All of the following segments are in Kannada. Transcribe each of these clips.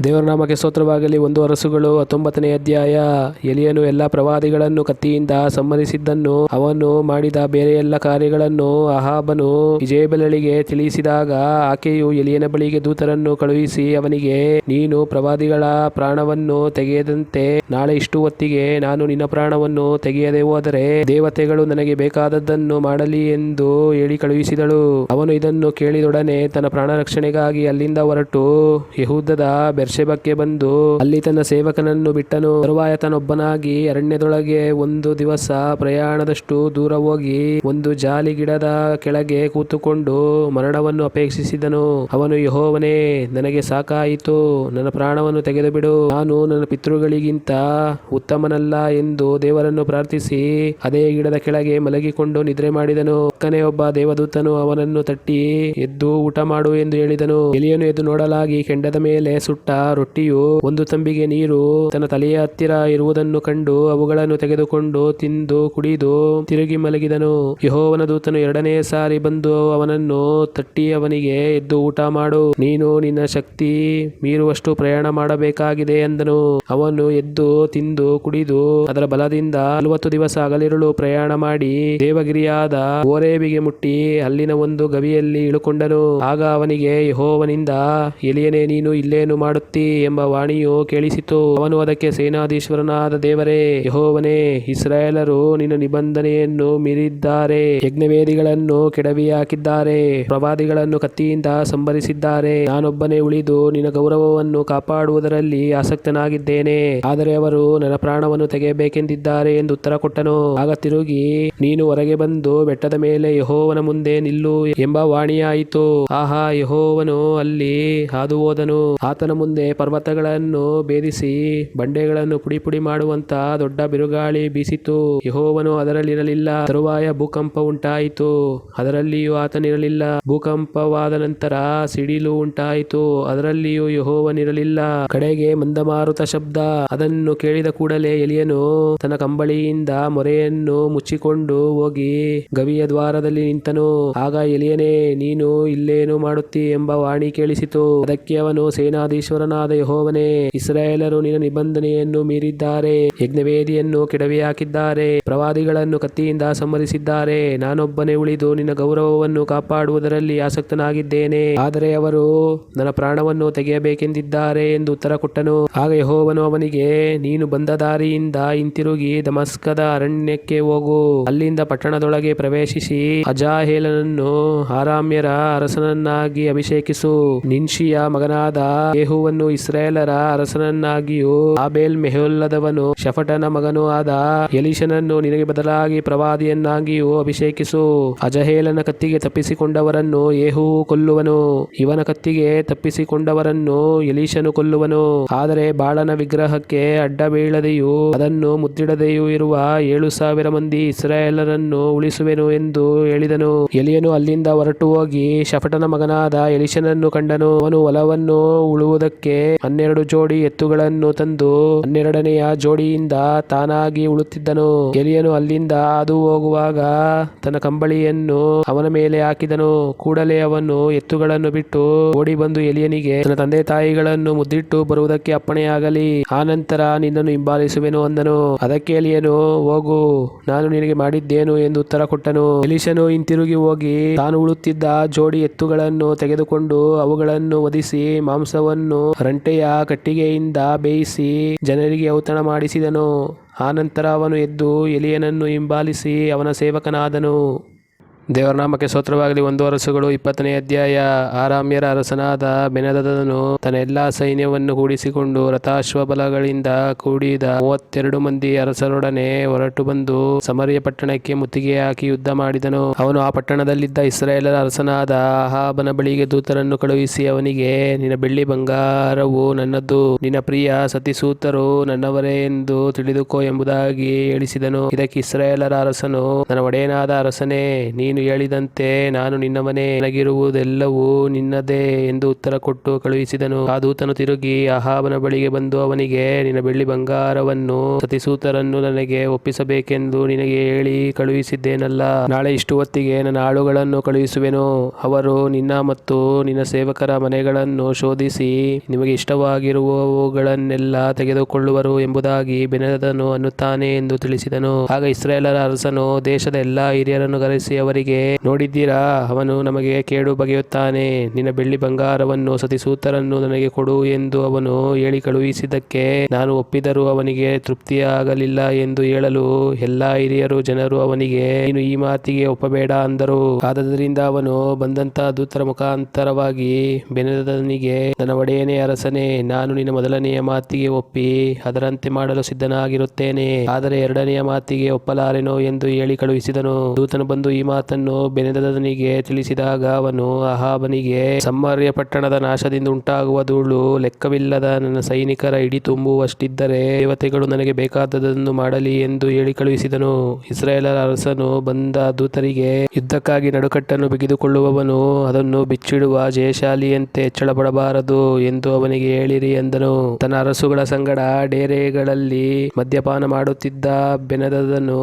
ದೇವರ ನಾಮಕ್ಕೆ ಸ್ತೋತ್ರವಾಗಲಿ. ಒಂದು ಅರಸುಗಳು ಹತ್ತೊಂಬತ್ತನೇ ಅಧ್ಯಾಯ. ಎಲಿಯನು ಎಲ್ಲ ಪ್ರವಾದಿಗಳನ್ನು ಕತ್ತಿಯಿಂದ ಸಮ್ಮರಿಸಿದ್ದನ್ನು ಅವನು ಮಾಡಿದ ಬೇರೆ ಎಲ್ಲ ಕಾರ್ಯಗಳನ್ನು ಅಹಾಬನು ಇಜೇಬೆಲಳಿಗೆ ತಿಳಿಸಿದಾಗ, ಆಕೆಯು ಎಲಿಯನ ಬಳಿಗೆ ದೂತರನ್ನು ಕಳುಹಿಸಿ ಅವನಿಗೆ, ನೀನು ಪ್ರವಾದಿಗಳ ಪ್ರಾಣವನ್ನು ತೆಗೆಯದಂತೆ ನಾಳೆ ಇಷ್ಟು ಹೊತ್ತಿಗೆ ನಾನು ನಿನ್ನ ಪ್ರಾಣವನ್ನು ತೆಗೆಯದೆ ಹೋದರೆ ದೇವತೆಗಳು ನನಗೆ ಬೇಕಾದದ್ದನ್ನು ಮಾಡಲಿ ಎಂದು ಹೇಳಿ ಕಳುಹಿಸಿದಳು. ಅವನು ಇದನ್ನು ಕೇಳಿದೊಡನೆ ತನ್ನ ಪ್ರಾಣ ರಕ್ಷಣೆಗಾಗಿ ಅಲ್ಲಿಂದ ಹೊರಟು ಯಹೂದದ ಬೆರ್ಷೆಬಕ್ಕೆ ಬಂದು ಅಲ್ಲಿ ತನ್ನ ಸೇವಕನನ್ನು ಬಿಟ್ಟನು. ತರುವಾಯತನೊಬ್ಬನಾಗಿ ಅರಣ್ಯದೊಳಗೆ ಒಂದು ದಿವಸ ಪ್ರಯಾಣದಷ್ಟು ದೂರ ಹೋಗಿ ಒಂದು ಜಾಲಿ ಗಿಡದ ಕೆಳಗೆ ಕೂತುಕೊಂಡು ಮರಣವನ್ನು ಅಪೇಕ್ಷಿಸಿದನು. ಅವನು, ಯಹೋವನೇ, ನನಗೆ ಸಾಕಾಯಿತು. ನನ್ನ ಪ್ರಾಣವನ್ನು ತೆಗೆದು ಬಿಡು ನಾನು ನನ್ನ ಪಿತೃಗಳಿಗಿಂತ ಉತ್ತಮನಲ್ಲ ಎಂದು ದೇವರನ್ನು ಪ್ರಾರ್ಥಿಸಿ ಅದೇ ಗಿಡದ ಕೆಳಗೆ ಮಲಗಿಕೊಂಡು ನಿದ್ರೆ ಮಾಡಿದನು. ಅಕ್ಕನೇ ಒಬ್ಬ ದೇವದೂತನು ಅವನನ್ನು ತಟ್ಟಿ ಎದ್ದು ಊಟ ಮಾಡು ಎಂದು ಹೇಳಿದನು. ಎಲಿಯನು ಎದ್ದು ನೋಡಲಾಗಿ ಕೆಂಡದ ಮೇಲೆ ಸುಟ್ಟ ರೊಟ್ಟಿಯು ಒಂದು ತಂಬಿಗೆ ನೀರು, ತನ್ನ ತಲೆಯ ಹತ್ತಿರ ಇರುವುದನ್ನು ಕಂಡು ಅವುಗಳನ್ನು ತೆಗೆದುಕೊಂಡು ತಿಂದು ಕುಡಿದು ತಿರುಗಿ ಮಲಗಿದನು. ಯಹೋವನ ದೂತನು ಎರಡನೇ ಸಾರಿ ಬಂದು ಅವನನ್ನು ತಟ್ಟಿ ಅವನಿಗೆ ಎದ್ದು ಊಟ ಮಾಡು, ನೀನು ನಿನ್ನ ಶಕ್ತಿ ಮೀರುವಷ್ಟು ಪ್ರಯಾಣ ಮಾಡಬೇಕಾಗಿದೆ ಎಂದನು ಅವನು ಎದ್ದು ತಿಂದು ಕುಡಿದು ಅದರ ಬಲದಿಂದ ನಲವತ್ತು ದಿವಸ ಹಗಲಿರುಳು ಪ್ರಯಾಣ ಮಾಡಿ ದೇವಗಿರಿಯಾದ ಓರೇಬಿಗೆ ಮುಟ್ಟಿ ಅಲ್ಲಿನ ಒಂದು ಗವಿಯಲ್ಲಿ ಇಳುಕೊಂಡನು. ಆಗ ಅವನಿಗೆ ಯಹೋವನಿಂದ, ಎಲಿಯನೇ, ನೀನು ಇಲ್ಲೇನು ಮಾಡುತ್ತಿ ಎಂಬ ವಾಣಿಯು ಕೇಳಿಸಿತು. ಅವನು ಅದಕ್ಕೆ, ಸೇನಾಧೀಶ್ವರನಾದ ದೇವರೇ, ಯಹೋವನೇ, ಇಸ್ರಾಯೇಲರು ನಿನ್ನ ನಿಬಂಧನೆಯನ್ನು ಮೀರಿದ್ದಾರೆ. ಯಜ್ಞವೇದಿಗಳನ್ನು ಕೆಡವಿ ಹಾಕಿದ್ದಾರೆ ಪ್ರವಾದಿಗಳನ್ನು ಕತ್ತಿಯಿಂದ ಸಂಭರಿಸಿದ್ದಾರೆ ನಾನೊಬ್ಬನೇ ಉಳಿದು ನಿನ್ನ ಗೌರವವನ್ನು ಕಾಪಾಡುವುದರಲ್ಲಿ ಆಸಕ್ತನಾಗಿದ್ದೇನೆ. ಆದರೆ ಅವರು ನನ್ನ ಪ್ರಾಣವನ್ನು ತೆಗೆಯಬೇಕೆಂದಿದ್ದಾರೆ ಎಂದು ಉತ್ತರ ಕೊಟ್ಟನು. ಆಗ ತಿರುಗಿ, ನೀನು ಹೊರಗೆ ಬಂದು ಬೆಟ್ಟದ ಮೇಲೆ ಯಹೋವನ ಮುಂದೆ ನಿಲ್ಲು ಎಂಬ ವಾಣಿಯಾಯಿತು. ಆಹಾ, ಯಹೋವನು ಅಲ್ಲಿ ಹಾದು ಹೋದನು ಆತನ ಮುಂದೆ ಪರ್ವತಗಳನ್ನು ಭೇದಿಸಿ ಬಂಡೆಗಳನ್ನು ಪುಡಿ ಪುಡಿ ಮಾಡುವಂತ ದೊಡ್ಡ ಬಿರುಗಾಳಿ ಬೀಸಿತು. ಯಹೋವನು ಅದರಲ್ಲಿರಲಿಲ್ಲ. ತರುವಾಯ ಭೂಕಂಪ ಉಂಟಾಯಿತು. ಅದರಲ್ಲಿಯೂ ಆತನಿರಲಿಲ್ಲ. ಭೂಕಂಪವಾದ ನಂತರ ಸಿಡಿಲು ಉಂಟಾಯಿತು. ಅದರಲ್ಲಿಯೂ ಯಹೋವನಿರಲಿಲ್ಲ. ಕಡೆಗೆ ಮಂದಮಾರುತ ಶಬ್ದ. ಅದನ್ನು ಕೇಳಿದ ಕೂಡಲೇ ಎಲಿಯನು ತನ್ನ ಕಂಬಳಿಯಿಂದ ಮೊರೆಯನ್ನು ಮುಚ್ಚಿಕೊಂಡು ಹೋಗಿ ಗವಿಯ ದ್ವಾರದಲ್ಲಿ ನಿಂತನು. ಆಗ ಎಲಿಯನೇ, ನೀನು ಇಲ್ಲೇನು ಮಾಡುತ್ತಿ ಎಂಬ ವಾಣಿ ಕೇಳಿಸಿತು. ಅದಕ್ಕೆ ಅವನು ಸೇನಾಧೀಶ್ವರನಾದ ಯಹೋವನೇ, ಇಸ್ರಾಯೇಲರು ನಿನ್ನ ನಿಬಂಧನೆಯನ್ನು ಮೀರಿದ್ದಾರೆ, ಯಜ್ಞವೇದಿಯನ್ನು ಕೆಡವಿ ಹಾಕಿದ್ದಾರೆ ಪ್ರವಾದಿಗಳನ್ನು ಕತ್ತಿಯಿಂದ ಸಂಹರಿಸಿದ್ದಾರೆ. ನಾನೊಬ್ಬನೇ ಉಳಿದು ನಿನ್ನ ಗೌರವವನ್ನು ಕಾಪಾಡುವುದರಲ್ಲಿ ಆಸಕ್ತನಾಗಿದ್ದೇನೆ. ಆದರೆ ಅವರು ನನ್ನ ಪ್ರಾಣವನ್ನು ತೆಗೆಯಬೇಕೆಂದಿದ್ದಾರೆ ಎಂದು ಉತ್ತರ ಕೊಟ್ಟನು. ಆಗ ಯಹೋವನು ಅವನಿಗೆ, ನೀನು ಬಂದ ದಾರಿಯಿಂದ ಹಿಂತಿರುಗಿ ದಮಸ್ಕದ ಅರಣ್ಯಕ್ಕೆ ಹೋಗು. ಅಲ್ಲಿಂದ ಪಟ್ಟಣದೊಳಗೆ ಪ್ರವೇಶಿಸಿ ಅಜಾಹೇಲನನ್ನು ಆರಾಮ್ಯರ ಅರಸನನ್ನಾಗಿ ಅಭಿಷೇಕಿಸು. ನಿನ್ಶಿಯ ಮಗನಾದ ಯೇಹುವನ್ನು ಇಸ್ರಾಯೇಲರ ಅರಸನನ್ನಾಗಿಯೂ ಆಬೇಲ್ ಮೆಹುಲ್ಲದವನು ಶಫಟನ ಮಗನೂ ಆದ ಎಲಿಶನನ್ನು ನಿನಗೆ ಬದಲಾಗಿ ಪ್ರವಾದಿಯನ್ನಾಗಿಯೂ ಅಭಿಷೇಕಿಸು. ಅಜಹೇಲನ ಕತ್ತಿಗೆ ತಪ್ಪಿಸಿಕೊಂಡವರನ್ನು ಯೇಹೂ ಕೊಲ್ಲುವನು. ಇವನ ಕತ್ತಿಗೆ ತಪ್ಪಿಸಿಕೊಂಡವರನ್ನು ಎಲೀಶನು ಕೊಲ್ಲುವನು. ಆದರೆ ಬಾಳನ ವಿಗ್ರಹಕ್ಕೆ ಅಡ್ಡ ಬೀಳದೆಯೂ ಅದನ್ನು ಮುದ್ದಿಡದೆಯೂ ಇರುವ ಏಳು ಸಾವಿರ ಮಂದಿ ಇಸ್ರಾಯೇಲರನ್ನು ಉಳಿಸುವೆನು ಎಂದು ಹೇಳಿದನು. ಎಲಿಯನು ಅಲ್ಲಿಂದ ಹೊರಟು ಹೋಗಿ ಶಫಟನ ಮಗನಾದ ಎಲಿಶನನ್ನು ಕಂಡನು. ಅವನು ಹೊಲವನ್ನು ಉಳುವುದಕ್ಕೆ ಹನ್ನೆರಡು ಜೋಡಿ ಎತ್ತುಗಳನ್ನು ತಂದು ಹನ್ನೆರಡನೆಯ ಜೋಡಿಯಿಂದ ತಾನಾಗಿ ಉಳುತ್ತಿದ್ದನು. ಎಲಿಯನು ಅಲ್ಲಿಂದ ಅದು ಹೋಗುವಾಗ ತನ್ನ ಕಂಬಳಿಯನ್ನು ಅವನ ಮೇಲೆ ಹಾಕಿದನು. ಕೂಡಲೇ ಅವನು ಎತ್ತುಗಳನ್ನು ಬಿಟ್ಟು ಓಡಿ ಬಂದು ಎಲಿಯನಿಗೆ ತನ್ನ ತಂದೆ ತಾಯಿಗಳನ್ನು ಮುದ್ದಿಟ್ಟು ಬರುವುದಕ್ಕೆ ಅಪ್ಪಣೆಯಾಗಲಿ. ಆನಂತರ ನಿನ್ನನ್ನು ಹಿಂಬಾಲಿಸುವೆನು ಅಂದನು. ಅದಕ್ಕೆ ಎಲಿಯನು, ಹೋಗು, ನಾನು ನಿನಗೆ ಮಾಡಿದ್ದೇನು ಎಂದು ಉತ್ತರ ಕೊಟ್ಟನು. ಎಲಿಶನು ಹಿಂತಿರುಗಿ ಹೋಗಿ ತಾನು ಉಳುತ್ತಿದ್ದ ಜೋಡಿ ಎತ್ತುಗಳನ್ನು ತೆಗೆದುಕೊಂಡು ಅವುಗಳನ್ನು ಒದಿಸಿ ಮಾಂಸವನ್ನು ರಂಟೆಯ ಕಟ್ಟಿಗೆಯಿಂದ ಬೇಯಿಸಿ ಜನರಿಗೆ ಔತಣ ಮಾಡಿಸಿದನು. ಆನಂತರ ಅವನು ಎದ್ದು ಎಲಿಯನನ್ನು ಹಿಂಬಾಲಿಸಿ ಅವನ ಸೇವಕನಾದನು. ದೇವರ ನಾಮಕ್ಕೆ ಸ್ತೋತ್ರವಾಗಲಿ. ಒಂದು ಅರಸುಗಳು, ಇಪ್ಪತ್ತನೇ ಅಧ್ಯಾಯ ಆರಾಮ್ಯರ ಅರಸನಾದ ಬೆನದದನು ತನ್ನ ಎಲ್ಲಾ ಸೈನ್ಯವನ್ನು ಕೂಡಿಸಿಕೊಂಡು ರಥಾಶ್ವಬಲಗಳಿಂದ ಕೂಡಿದ ಮೂವತ್ತೆರಡು ಮಂದಿ ಅರಸರೊಡನೆ ಹೊರಟು ಬಂದು ಸಮರಿಯ ಪಟ್ಟಣಕ್ಕೆ ಮುತ್ತಿಗೆ ಹಾಕಿ ಯುದ್ಧ ಮಾಡಿದನು. ಅವನು ಆ ಪಟ್ಟಣದಲ್ಲಿದ್ದ ಇಸ್ರಾಯೇಲರ ಅರಸನಾದ ಅಹಾಬನ ಬಳಿಗೆ ದೂತರನ್ನು ಕಳುಹಿಸಿ ಅವನಿಗೆ, ನಿನ್ನ ಬೆಳ್ಳಿ ಬಂಗಾರವು ನನ್ನದು, ನಿನ್ನ ಪ್ರಿಯ ಸತಿಸೂತರು ನನ್ನವರೇ ಎಂದು ತಿಳಿದುಕೋ ಎಂಬುದಾಗಿ ಹೇಳಿಸಿದನು. ಇದಕ್ಕೆ ಇಸ್ರಾಯೇಲರ ಅರಸನು, ನನ್ನ ಒಡೆಯನಾದ ಅರಸನೇ, ನೀನು ನೀನು ಹೇಳಿದಂತೆ ನಾನು ನಿನ್ನ ಮನೆ ನನಗಿರುವುದೆಲ್ಲವೂ ನಿನ್ನದೇ ಎಂದು ಉತ್ತರ ಕೊಟ್ಟು ಕಳುಹಿಸಿದನು. ಆ ದೂತನು ತಿರುಗಿ ಅಹಾಬನ ಬಳಿಗೆ ಬಂದು ಅವನಿಗೆ, ನಿನ್ನ ಬೆಳ್ಳಿ ಬಂಗಾರವನ್ನು ಸತಿಸೂತರನ್ನು ನನಗೆ ಒಪ್ಪಿಸಬೇಕೆಂದು ನಿನಗೆ ಹೇಳಿ ಕಳುಹಿಸಿದ್ದೇನಲ್ಲ. ನಾಳೆ ಇಷ್ಟು ಹೊತ್ತಿಗೆ ನನ್ನ ಆಳುಗಳನ್ನು ಕಳುಹಿಸುವೆನು. ಅವರು ನಿನ್ನ ಮತ್ತು ನಿನ್ನ ಸೇವಕರ ಮನೆಗಳನ್ನು ಶೋಧಿಸಿ ನಿಮಗೆ ಇಷ್ಟವಾಗಿರುವವುಗಳನ್ನೆಲ್ಲ ತೆಗೆದುಕೊಳ್ಳುವರು ಎಂಬುದಾಗಿ ಬೆನದನು ಅನ್ನುತ್ತಾನೆ ಎಂದು ತಿಳಿಸಿದನು. ಆಗ ಇಸ್ರೇಲರ ಅರಸನು ದೇಶದ ಎಲ್ಲಾ ಹಿರಿಯರನ್ನು ಕರೆಸಿ ಅವರಿಗೆ ನೋಡಿದ್ದೀರಾ, ಅವನು ನಮಗೆ ಕೇಡು ಬಗೆಯುತ್ತಾನೆ. ನಿನ್ನ ಬೆಳ್ಳಿ ಬಂಗಾರವನ್ನು ಸತಿಸೂತರನ್ನು ನನಗೆ ಕೊಡು ಎಂದು ಅವನು ಹೇಳಿ ಕಳುಹಿಸಿದ್ದಕ್ಕೆ ನಾನು ಒಪ್ಪಿದರೂ ಅವನಿಗೆ ತೃಪ್ತಿಯಾಗಲಿಲ್ಲ ಎಂದು ಹೇಳಲು ಎಲ್ಲಾ ಹಿರಿಯರು ಜನರು ಅವನಿಗೆ, ನೀನು ಈ ಮಾತಿಗೆ ಒಪ್ಪಬೇಡ ಅಂದರು. ಆದ್ದರಿಂದ ಅವನು ಬಂದಂತ ದೂತರ ಮುಖಾಂತರವಾಗಿ ಬೆನದನಿಗೆ ನನ್ನ ಒಡೆಯನೇ ಅರಸನೇ, ನಾನು ನಿನ್ನ ಮೊದಲನೆಯ ಮಾತಿಗೆ ಒಪ್ಪಿ ಅದರಂತೆ ಮಾಡಲು ಸಿದ್ಧನಾಗಿರುತ್ತೇನೆ. ಆದರೆ ಎರಡನೆಯ ಮಾತಿಗೆ ಒಪ್ಪಲಾರೆನೋ ಎಂದು ಹೇಳಿ ಕಳುಹಿಸಿದನು. ದೂತನು ಬಂದು ಈ ಮಾತನ್ನು ಬೆನೆದದನಿಗೆ ತಿಳಿಸಿದಾಗ ಅವನು ಅಹಾಬನಿಗೆ ಸಮ್ಮರ್ಯ ಪಟ್ಟಣದ ನಾಶದಿಂದ ಉಂಟಾಗುವ ಧೂಳು ಲೆಕ್ಕವಿಲ್ಲದ ನನ್ನ ಸೈನಿಕರ ಇಡಿ ತುಂಬುವಷ್ಟಿದ್ದರೆ ದೇವತೆಗಳು ನನಗೆ ಬೇಕಾದದನ್ನು ಮಾಡಲಿ ಎಂದು ಹೇಳಿ ಕಳುಹಿಸಿದನು. ಇಸ್ರಾಯೇಲರ ಅರಸನು ಬಂದ ದೂತರಿಗೆ, ಯುದ್ಧಕ್ಕಾಗಿ ನಡುಕಟ್ಟನ್ನು ಬಿಗಿದುಕೊಳ್ಳುವವನು ಅದನ್ನು ಬಿಚ್ಚಿಡುವ ಜಯಶಾಲಿಯಂತೆ ಹೆಚ್ಚಳ ಪಡಬಾರದು ಎಂದು ಅವನಿಗೆ ಹೇಳಿರಿ ಎಂದನು. ತನ್ನ ಅರಸುಗಳ ಸಂಗಡ ಡೇರೆಗಳಲ್ಲಿ ಮದ್ಯಪಾನ ಮಾಡುತ್ತಿದ್ದ ಬೆನದದನು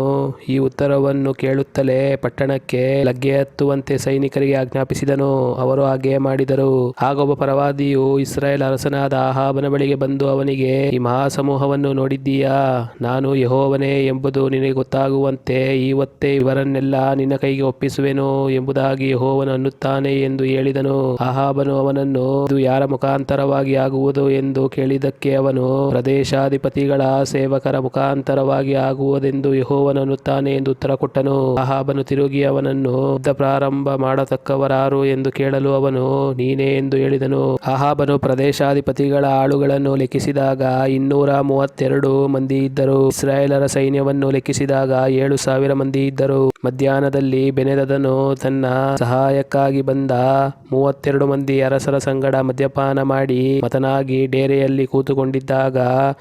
ಈ ಉತ್ತರವನ್ನು ಕೇಳುತ್ತಲೇ ಪಟ್ಟಣಕ್ಕೆ ಲಗ್ಗೆ ಹತ್ತುವಂತೆ ಸೈನಿಕರಿಗೆ ಆಜ್ಞಾಪಿಸಿದನು. ಅವರು ಹಾಗೆ ಮಾಡಿದರು. ಹಾಗೊಬ್ಬ ಪರವಾದಿಯು ಇಸ್ರಾಯೇಲ್ ಅರಸನಾದ ಆಹಾಬನ ಬಳಿಗೆ ಬಂದು ಅವನಿಗೆ, ಈ ಮಹಾಸಮೂಹವನ್ನು ನೋಡಿದ್ದೀಯಾ? ನಾನು ಯಹೋವನೇ ಎಂಬುದು ನಿನಗೆ ಗೊತ್ತಾಗುವಂತೆ ಇವತ್ತೇ ಇವರನ್ನೆಲ್ಲ ನಿನ್ನ ಕೈಗೆ ಒಪ್ಪಿಸುವೆನು ಎಂಬುದಾಗಿ ಯಹೋವನು ಅನ್ನುತ್ತಾನೆ ಎಂದು ಹೇಳಿದನು. ಆಹಾಬನು ಅವನನ್ನು, ಇದು ಯಾರ ಮುಖಾಂತರವಾಗಿ ಆಗುವುದು ಎಂದು ಕೇಳಿದಕ್ಕೆ ಅವನು ಪ್ರದೇಶಾಧಿಪತಿಗಳ ಸೇವಕರ ಮುಖಾಂತರವಾಗಿ ಆಗುವುದೆಂದು ಯಹೋವನು ಅನ್ನುತ್ತಾನೆ ಎಂದು ಉತ್ತರ ಕೊಟ್ಟನು. ಆಹಾಬನು ತಿರುಗಿ ಅವನನ್ನು ಯುದ್ಧ ಪ್ರಾರಂಭ ಮಾಡತಕ್ಕವರಾರು ಎಂದು ಕೇಳಲು ಅವನು, ನೀನೇ ಎಂದು ಹೇಳಿದನು. ಅಹಾಬನು ಪ್ರದೇಶಾಧಿಪತಿಗಳ ಆಳುಗಳನ್ನು ಲೆಕ್ಕಿಸಿದಾಗ ಇನ್ನೂರ ಮೂವತ್ತೆರಡು ಮಂದಿ ಇದ್ದರು. ಇಸ್ರಾಯೇಲರ ಸೈನ್ಯವನ್ನು ಲೆಕ್ಕಿಸಿದಾಗ ಏಳು ಸಾವಿರ ಮಂದಿ ಇದ್ದರು. ಮಧ್ಯಾಹ್ನದಲ್ಲಿ ಬೆನೆದದನು ತನ್ನ ಸಹಾಯಕ್ಕಾಗಿ ಬಂದ ಮೂವತ್ತೆರಡು ಮಂದಿ ಅರಸರ ಸಂಗಡ ಮದ್ಯಪಾನ ಮಾಡಿ ಮತನಾಗಿ ಡೇರೆಯಲ್ಲಿ ಕೂತುಕೊಂಡಿದ್ದಾಗ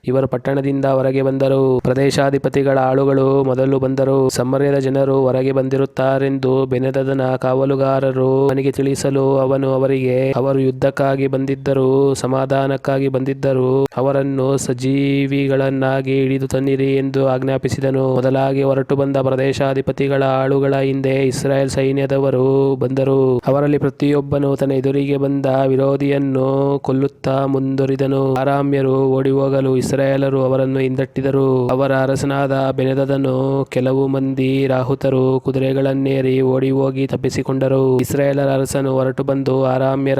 ಇವರು ಪಟ್ಟಣದಿಂದ ಹೊರಗೆ ಬಂದರು. ಪ್ರದೇಶಾಧಿಪತಿಗಳ ಆಳುಗಳು ಮೊದಲು ಬಂದರು. ಸಮರ್ಯದ ಜನರು ಹೊರಗೆ ಬಂದಿರುತ್ತಾರೆಂದು ಬೆನೆದದನ ಕಾವಲುಗಾರರು ಅವನಿಗೆ ತಿಳಿಸಲು ಅವನು ಅವರಿಗೆ, ಅವರು ಯುದ್ಧಕ್ಕಾಗಿ ಬಂದಿದ್ದರು, ಸಮಾಧಾನಕ್ಕಾಗಿ ಬಂದಿದ್ದರು, ಅವರನ್ನು ಸಜೀವಿಗಳನ್ನಾಗಿ ಹಿಡಿದು ತನ್ನಿರಿ ಎಂದು ಆಜ್ಞಾಪಿಸಿದನು. ಮೊದಲಾಗಿ ಹೊರಟು ಬಂದ ಪ್ರದೇಶಾಧಿಪತಿಗಳ ಆಳುಗಳ ಹಿಂದೆ ಇಸ್ರಾಯೇಲ್ ಸೈನ್ಯದವರು ಬಂದರು. ಅವರಲ್ಲಿ ಪ್ರತಿಯೊಬ್ಬನು ತನ್ನ ಎದುರಿಗೆ ಬಂದ ವಿರೋಧಿಯನ್ನು ಕೊಲ್ಲುತ್ತಾ ಮುಂದುವರಿದನು ಆರಾಮ್ಯರು ಓಡಿ ಹೋಗಲು ಇಸ್ರಾಯೇಲರು ಅವರನ್ನು ಹಿಂದಟ್ಟಿದರು. ಅವರ ಅರಸನಾದ ಬೆನೆದದನು ಕೆಲವು ಮಂದಿ ರಾಹುತರು ಕುದುರೆಗಳನ್ನೇರಿ ಓಡಿ ಹೋಗಿ ತಪ್ಪಿಸಿಕೊಂಡರು ಇಸ್ರಾಯೇಲರ ಅರಸನು ಹೊರಟು ಬಂದು ಆರಾಮ್ಯರ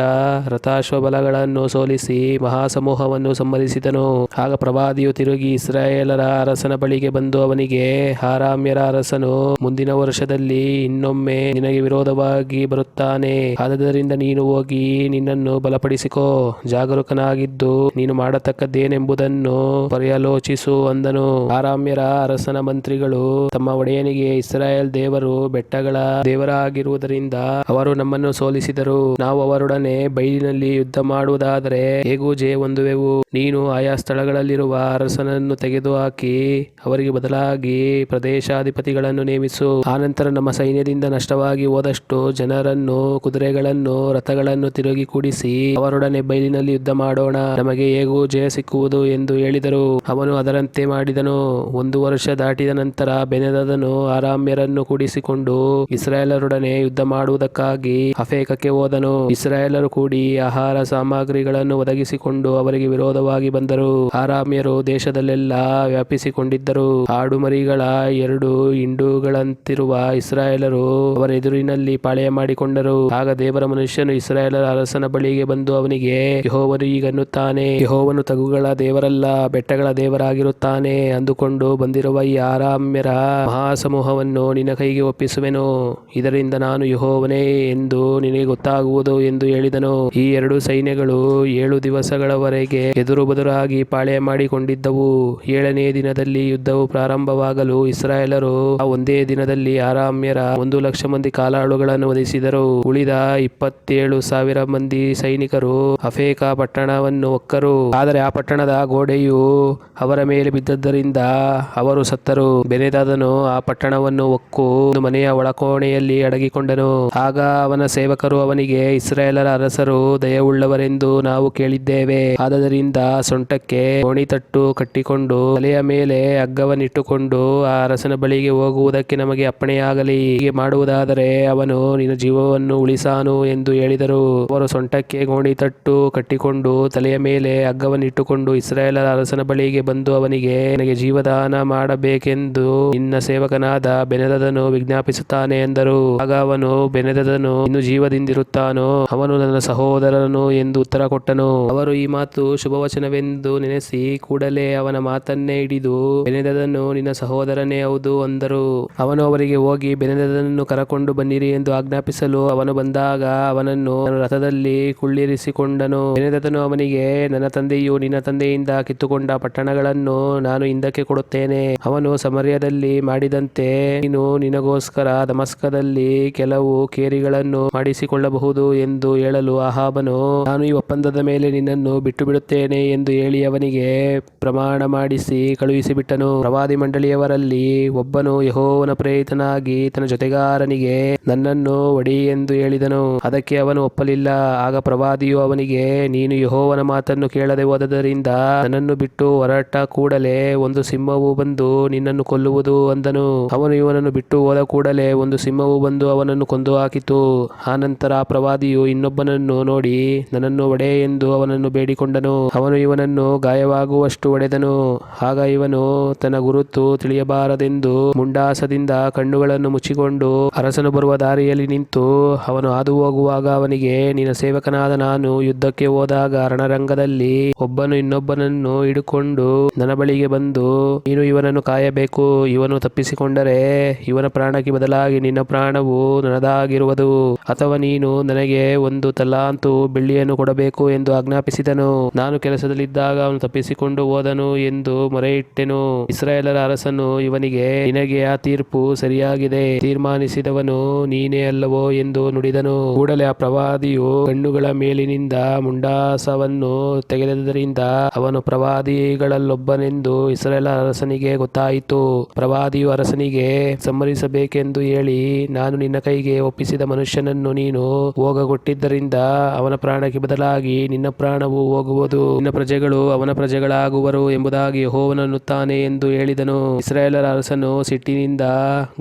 ರಥಾಶ್ವಬಲಗಳನ್ನು ಸೋಲಿಸಿ ಮಹಾಸಮೂಹವನ್ನು ಸಂಹರಿಸಿದನು. ಆಗ ಪ್ರವಾದಿಯು ತಿರುಗಿ ಇಸ್ರಾಯೇಲರ ಅರಸನ ಬಳಿಗೆ ಬಂದು ಅವನಿಗೆ ಆರಾಮ್ಯರ ಅರಸನು ಮುಂದಿನ ವರ್ಷದಲ್ಲಿ ಇನ್ನೊಮ್ಮೆ ನಿನಗೆ ವಿರೋಧವಾಗಿ ಬರುತ್ತಾನೆ. ಆದ್ದರಿಂದ ನೀನು ಹೋಗಿ ನಿನ್ನನ್ನು ಬಲಪಡಿಸಿಕೋ. ಜಾಗರೂಕನಾಗಿದ್ದು ನೀನು ಮಾಡತಕ್ಕದ್ದೇನೆಂಬುದನ್ನು ಪರ್ಯಾಲೋಚಿಸು, ಅಂದನು. ಆರಾಮ್ಯರ ಅರಸನ ಮಂತ್ರಿಗಳು ತಮ್ಮ ಒಡೆಯನಿಗೆ, ಇಸ್ರಾಯೇಲ್ ದೇವರು ಬೆಟ್ಟಗಳ ದೇವರಾಗಿರುವುದರಿಂದ ಅವರು ನಮ್ಮನ್ನು ಸೋಲಿಸಿದರು. ನಾವು ಅವರೊಡನೆ ಬೈಲಿನಲ್ಲಿ ಯುದ್ಧ ಮಾಡುವುದಾದರೆ ಹೇಗೂ ಜಯ ಹೊಂದುವೆವು? ನೀನು ಆಯಾ ಸ್ಥಳಗಳಲ್ಲಿರುವ ಅರಸನನ್ನು ತೆಗೆದುಹಾಕಿ ಅವರಿಗೆ ಬದಲಾಗಿ ಪ್ರದೇಶಾಧಿಪತಿಗಳನ್ನು ನೇಮಿಸು. ಆನಂತರ ನಮ್ಮ ಸೈನ್ಯದಿಂದ ನಷ್ಟವಾಗಿ ಹೋದಷ್ಟು ಜನರನ್ನು, ಕುದುರೆಗಳನ್ನು, ರಥಗಳನ್ನು ತಿರುಗಿ ಕೂಡಿಸಿ ಅವರೊಡನೆ ಬೈಲಿನಲ್ಲಿ ಯುದ್ಧ ಮಾಡೋಣ. ನಮಗೆ ಹೇಗೂ ಜಯ ಸಿಕ್ಕುವುದು ಎಂದು ಹೇಳಿದರು. ಅವನು ಅದರಂತೆ ಮಾಡಿದನು. ಒಂದು ವರ್ಷ ದಾಟಿದ ನಂತರ ಬೆನೆದದನು ಆರಾಮ್ಯರನ್ನು ಕೂಡಿಸಿಕೊಂಡು ಇಸ್ರಾಯೇಲರೊಡನೆ ಯುದ್ಧ ಮಾಡುವುದಕ್ಕಾಗಿ ಅಫೇಕಕ್ಕೆ ಹೋದನು. ಇಸ್ರಾಯೇಲರು ಕೂಡಿ ಆಹಾರ ಸಾಮಗ್ರಿಗಳನ್ನು ಒದಗಿಸಿಕೊಂಡು ಅವರಿಗೆ ವಿರೋಧವಾಗಿ ಬಂದರು. ಆರಾಮ್ಯರು ದೇಶದಲ್ಲೆಲ್ಲ ವ್ಯಾಪಿಸಿಕೊಂಡಿದ್ದರು. ಆಡು ಮರಿಗಳ ಎರಡು ಹಿಂಡುಗಳಂತಿರುವ ಇಸ್ರಾಯೇಲರು ಅವರ ಎದುರಿನಲ್ಲಿ ಪಾಳೆಯ ಮಾಡಿಕೊಂಡರು. ಆಗ ದೇವರ ಮನುಷ್ಯನು ಇಸ್ರಾಯೇಲರ ಅರಸನ ಬಳಿಗೆ ಬಂದು ಅವನಿಗೆ, ಯಹೋವನು ಈಗನ್ನುತ್ತಾನೆ ಯಹೋವನು ತಗುಗಳ ದೇವರಲ್ಲ, ಬೆಟ್ಟಗಳ ದೇವರಾಗಿರುತ್ತಾನೆ ಅಂದುಕೊಂಡು ಬಂದಿರುವ ಈ ಆರಾಮ್ಯರ ಮಹಾಸಮೂಹವನ್ನು ನಿನ್ನ ಕೈಗೆ ಒಪ್ಪಿಸುವೆನು. ಇದರಿಂದ ನಾನು ಯಹೋವನೇ ಎಂದು ನಿನಗೆ ಗೊತ್ತಾಗುವುದು ಎಂದು ಹೇಳಿದನು. ಈ ಎರಡು ಸೈನ್ಯಗಳು ಏಳು ದಿವಸಗಳವರೆಗೆ ಎದುರು ಬದುರಾಗಿ ಪಾಳೆಯ ಮಾಡಿಕೊಂಡಿದ್ದವು. ಏಳನೇ ದಿನದಲ್ಲಿ ಯುದ್ಧವು ಪ್ರಾರಂಭವಾಗಲು ಇಸ್ರಾಯೇಲರು ಒಂದೇ ದಿನದಲ್ಲಿ ಆರಾಮ್ಯರ ಒಂದು ಲಕ್ಷ ಮಂದಿ ಕಾಲಾಳುಗಳನ್ನು ವಧಿಸಿದರು. ಉಳಿದ ಇಪ್ಪತ್ತೇಳು ಸಾವಿರ ಮಂದಿ ಸೈನಿಕರು ಅಫೇಕಾ ಪಟ್ಟಣವನ್ನು ಒಕ್ಕರು. ಆದರೆ ಆ ಪಟ್ಟಣದ ಗೋಡೆಯು ಅವರ ಮೇಲೆ ಬಿದ್ದದ್ದರಿಂದ ಅವರು ಸತ್ತರು. ಬೆನೆದಾದನು ಆ ಪಟ್ಟಣವನ್ನು ಒಕ್ಕು. ಮನೆಯ ಒಳ ಕೋಣೆಯಲ್ಲಿ ಅಡಗಿಕೊಂಡನು. ಆಗ ಅವನ ಸೇವಕರು ಅವನಿಗೆ, ಇಸ್ರಾಯೇಲರ ಅರಸರು ದಯವುಳ್ಳವರೆಂದು ನಾವು ಕೇಳಿದ್ದೇವೆ. ಆದ್ದರಿಂದ ಸೊಂಟಕ್ಕೆ ಗೋಣಿತಟ್ಟು ಕಟ್ಟಿಕೊಂಡು, ತಲೆಯ ಮೇಲೆ ಹಗ್ಗವನ್ನಿಟ್ಟುಕೊಂಡು ಆ ಅರಸನ ಬಳಿಗೆ ಹೋಗುವುದಕ್ಕೆ ನಮಗೆ ಅಪ್ಪಣೆಯಾಗಲಿ. ಹೀಗೆ ಮಾಡುವುದಾದರೆ ಅವನು, ನಿನ್ನ ಜೀವವನ್ನು ಉಳಿಸಾನು ಎಂದು ಹೇಳಿದರು. ಅವರು ಸೊಂಟಕ್ಕೆ ಗೋಣಿತಟ್ಟು ಕಟ್ಟಿಕೊಂಡು, ತಲೆಯ ಮೇಲೆ ಹಗ್ಗವನ್ನಿಟ್ಟುಕೊಂಡು ಇಸ್ರಾಯೇಲರ ಅರಸನ ಬಳಿಗೆ ಬಂದು ಅವನಿಗೆ, ನನಗೆ ಜೀವದಾನ ಮಾಡಬೇಕೆಂದು ನಿನ್ನ ಸೇವಕನಾದ ಬೆನದನು ವಿಜ್ಞಾಪಿಸುತ್ತಾನೆ. ಎಂದರು. ಆಗ ಅವನು ಬೆನೆದದನು, ಇನ್ನು ಜೀವದಿಂದಿರುತ್ತಾನೋ? ಅವನು ನನ್ನ ಸಹೋದರನು ಎಂದು ಉತ್ತರ ಕೊಟ್ಟನು. ಅವರು ಈ ಮಾತು ಶುಭವಚನವೆಂದು ನೆನೆಸಿ ಕೂಡಲೇ ಅವನ ಮಾತನ್ನೇ ಹಿಡಿದು, ಬೆನೆದದನು ನಿನ್ನ ಸಹೋದರನೇ ಹೌದು ಅಂದರು. ಅವನು ಅವರಿಗೆ ಹೋಗಿ ಬೆನೆದದನನ್ನು ಕರಕೊಂಡು ಬನ್ನಿರಿ ಎಂದು ಆಜ್ಞಾಪಿಸಲು ಅವನು ಬಂದಾಗ ಅವನನ್ನು ರಥದಲ್ಲಿ ಕುಳ್ಳಿರಿಸಿಕೊಂಡನು. ಬೆನೆದದನು ಅವನಿಗೆ, ನನ್ನ ತಂದೆಯು ನಿನ್ನ ತಂದೆಯಿಂದ ಕಿತ್ತುಕೊಂಡ ಪಟ್ಟಣಗಳನ್ನು ನಾನು ಹಿಂದಕ್ಕೆ ಕೊಡುತ್ತೇನೆ. ಅವನು ಸಮರ್ಯದಲ್ಲಿ ಮಾಡಿದಂತೆ ನೀನು ನಿನಗೋಸ್ಕರ ದಮಸ್ಕದಲ್ಲಿ ಕೆಲವು ಕೇರಿಗಳನ್ನು ಮಾಡಿಸಿಕೊಳ್ಳಬಹುದು ಎಂದು ಹೇಳಲು ಅಹಾಬನು, ನಾನು ಈ ಒಪ್ಪಂದದ ಮೇಲೆ ನಿನ್ನನ್ನು ಬಿಟ್ಟು ಬಿಡುತ್ತೇನೆ ಎಂದು ಹೇಳಿ ಅವನಿಗೆ ಪ್ರಮಾಣ ಮಾಡಿಸಿ ಕಳುಹಿಸಿಬಿಟ್ಟನು. ಪ್ರವಾದಿ ಮಂಡಳಿಯವರಲ್ಲಿ ಒಬ್ಬನು ಯಹೋವನ ಪ್ರೇರಿತನಾಗಿ ತನ್ನ ಜೊತೆಗಾರನಿಗೆ, ನನ್ನನ್ನು ಒಡಿ ಎಂದು ಹೇಳಿದನು. ಅದಕ್ಕೆ ಅವನು ಒಪ್ಪಲಿಲ್ಲ. ಆಗ ಪ್ರವಾದಿಯು ಅವನಿಗೆ, ನೀನು ಯಹೋವನ ಮಾತನ್ನು ಕೇಳದೆ ಹೋದದರಿಂದ ನನ್ನನ್ನು ಬಿಟ್ಟು ಹೊರಟ ಕೂಡಲೇ ಒಂದು ಸಿಂಹವು ಬಂದು ನಿನ್ನನ್ನು ಕೊಲ್ಲುವುದು ಅಂದನು. ಅವನು ಇವನನ್ನು ಬಿಟ್ಟು ಹೋದ ಕೂಡಲೇ ಒಂದು ಸಿಂಹವು ಬಂದು ಅವನನ್ನು ಕೊಂದು ಹಾಕಿತು. ಆನಂತರ ಆ ಪ್ರವಾದಿಯು ಇನ್ನೊಬ್ಬನನ್ನು ನೋಡಿ, ನನ್ನನ್ನು ಒಡೆ ಎಂದು ಅವನನ್ನು ಬೇಡಿಕೊಂಡನು. ಅವನು ಇವನನ್ನು ಗಾಯವಾಗುವಷ್ಟು ಒಡೆದನು. ಆಗ ಇವನು ತನ್ನ ಗುರುತು ತಿಳಿಯಬಾರದೆಂದು ಮುಂಡಾಸದಿಂದ ಕಣ್ಣುಗಳನ್ನು ಮುಚ್ಚಿಕೊಂಡು ಅರಸನು ಬರುವ ದಾರಿಯಲ್ಲಿ ನಿಂತು ಅವನು ಹಾದು ಹೋಗುವಾಗ ಅವನಿಗೆ ನಿನ್ನ ಸೇವಕನಾದ ನಾನು ಯುದ್ಧಕ್ಕೆ ಹೋದಾಗ ರಣರಂಗದಲ್ಲಿ ಒಬ್ಬನು ಇನ್ನೊಬ್ಬನನ್ನು ಹಿಡುಕೊಂಡು ನನ್ನ ಬಳಿಗೆ ಬಂದು ನೀನು ಇವನನ್ನು ಕಾಯಬೇಕು. ಇವನು ತಪ್ಪಿಸಿಕೊಂಡರೆ ಇವನ ಪ್ರಾಣಕ್ಕೆ ಬದಲಾಗಿ ನಿನ್ನ ಪ್ರಾಣವು ನನದಾಗಿರುವುದು. ಅಥವಾ ನೀನು ನನಗೆ ಒಂದು ತಲಾಂತು ಬೆಳ್ಳಿಯನ್ನು ಕೊಡಬೇಕು ಎಂದು ಆಜ್ಞಾಪಿಸಿದನು. ನಾನು ಕೆಲಸದಲ್ಲಿದ್ದಾಗ ಅವನು ತಪ್ಪಿಸಿಕೊಂಡು ಹೋದನು ಎಂದು ಮೊರೆಯಿಟ್ಟೆನು. ಇಸ್ರಾಯೇಲರ ಅರಸನು ಇವನಿಗೆ, ನಿನಗೆ ಆ ತೀರ್ಪು ಸರಿಯಾಗಿದೆ. ತೀರ್ಮಾನಿಸಿದವನು ನೀನೇ ಅಲ್ಲವೋ ಎಂದು ನುಡಿದನು. ಕೂಡಲೇ ಆ ಪ್ರವಾದಿಯು ಕಣ್ಣುಗಳ ಮೇಲಿನಿಂದ ಮುಂಡಾಸವನ್ನು ತೆಗೆದರಿಂದ ಅವನು ಪ್ರವಾದಿಗಳಲ್ಲೊಬ್ಬನೆಂದು ಇಸ್ರಾಯೇಲ ಅರಸನಿಗೆ ಗೊತ್ತಾಯಿತು. ಪ್ರವಾದಿಯು ಅರಸನಿಗೆ, ಸಂಹರಿಸಬೇಕೆಂದು ಹೇಳಿ ನಾನು ನಿನ್ನ ಕೈಗೆ ಒಪ್ಪಿಸಿದ ಮನುಷ್ಯನನ್ನು ನೀನು ಹೋಗಗೊಟ್ಟಿದ್ದರಿಂದ ಅವನ ಪ್ರಾಣಕ್ಕೆ ಬದಲಾಗಿ ನಿನ್ನ ಪ್ರಾಣವು ಹೋಗುವುದು. ನಿನ್ನ ಪ್ರಜೆಗಳು ಅವನ ಪ್ರಜೆಗಳಾಗುವರು ಎಂಬುದಾಗಿ ಯೆಹೋವನನ್ನುತ್ತಾನೆ ಎಂದು ಹೇಳಿದನು. ಇಸ್ರಾಯೇಲರ ಅರಸನು ಸಿಟ್ಟಿನಿಂದ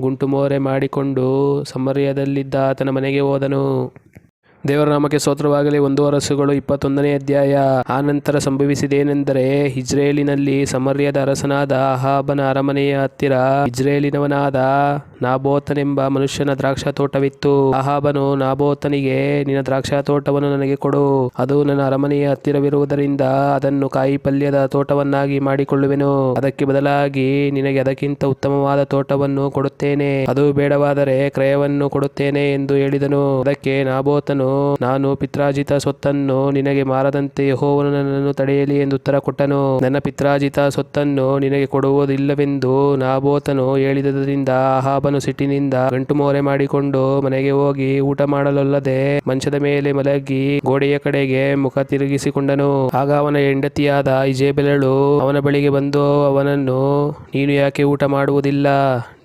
ಗುಂಟುಮೋರೆ ಮಾಡಿಕೊಂಡು ಸಮರ್ಯದಲ್ಲಿದ್ದ ಆತನ ಮನೆಗೆ ಹೋದನು. ದೇವರ ನಾಮಕ್ಕೆ ಸ್ತೋತ್ರವಾಗಲಿ. ಒಂದು ಅರಸುಗಳು ಇಪ್ಪತ್ತೊಂದನೇ ಅಧ್ಯಾಯ ಆನಂತರ ಸಂಭವಿಸಿದೇನೆಂದರೆ, ಇಜ್ರೇಲಿನಲ್ಲಿ ಸಮರ್ಯದ ಅರಸನಾದ ಅಹಾಬನ ಅರಮನೆಯ ಹತ್ತಿರ ಇಜ್ರೇಲಿನವನಾದ ನಾಬೋತನೆಂಬ ಮನುಷ್ಯನ ದ್ರಾಕ್ಷಾ ತೋಟವಿತ್ತು ಅಹಾಬನು ನಾಬೋತನಿಗೆ, ನಿನ್ನ ದ್ರಾಕ್ಷಾ ತೋಟವನ್ನು ನನಗೆ ಕೊಡು. ಅದು ನನ್ನ ಅರಮನೆಯ ಹತ್ತಿರವಿರುವುದರಿಂದ ಅದನ್ನು ಕಾಯಿ ಪಲ್ಯದ ತೋಟವನ್ನಾಗಿ ಮಾಡಿಕೊಳ್ಳುವೆನು. ಅದಕ್ಕೆ ಬದಲಾಗಿ ನಿನಗೆ ಅದಕ್ಕಿಂತ ಉತ್ತಮವಾದ ತೋಟವನ್ನು ಕೊಡುತ್ತೇನೆ. ಅದು ಬೇಡವಾದರೆ ಕ್ರಯವನ್ನು ಕೊಡುತ್ತೇನೆ ಎಂದು ಹೇಳಿದನು. ಅದಕ್ಕೆ ನಾಬೋತನು ನಾನು ಪಿತ್ರಾಜಿತ ಸ್ವತ್ತನ್ನು ನಿನಗೆ ಮಾರದಂತೆ ಯಹೋವನು ನನ್ನನ್ನು ತಡೆಯಲಿ ಎಂದು ಉತ್ತರ ಕೊಟ್ಟನು. ನನ್ನ ಪಿತ್ರಾಜಿತ ಸ್ವತ್ತನ್ನು ನಿನಗೆ ಕೊಡುವುದಿಲ್ಲವೆಂದು ನಾಬೋತನು ಹೇಳಿದ್ದರಿಂದ ಅಹಾಬನು ಸಿಟ್ಟಿನಿಂದ ಗಂಟುಮೋರೆ ಮಾಡಿಕೊಂಡು ಮನೆಗೆ ಹೋಗಿ ಊಟ ಮಾಡಲಲ್ಲದೆ ಮಂಚದ ಮೇಲೆ ಮಲಗಿ ಗೋಡೆಯ ಕಡೆಗೆ ಮುಖ ತಿರುಗಿಸಿಕೊಂಡನು. ಆಗ ಅವನ ಹೆಂಡತಿಯಾದ ಇಜೇಬೆಲಳು ಅವನ ಬಳಿಗೆ ಬಂದು ಅವನನ್ನು, ನೀನು ಯಾಕೆ ಊಟ ಮಾಡುವುದಿಲ್ಲ?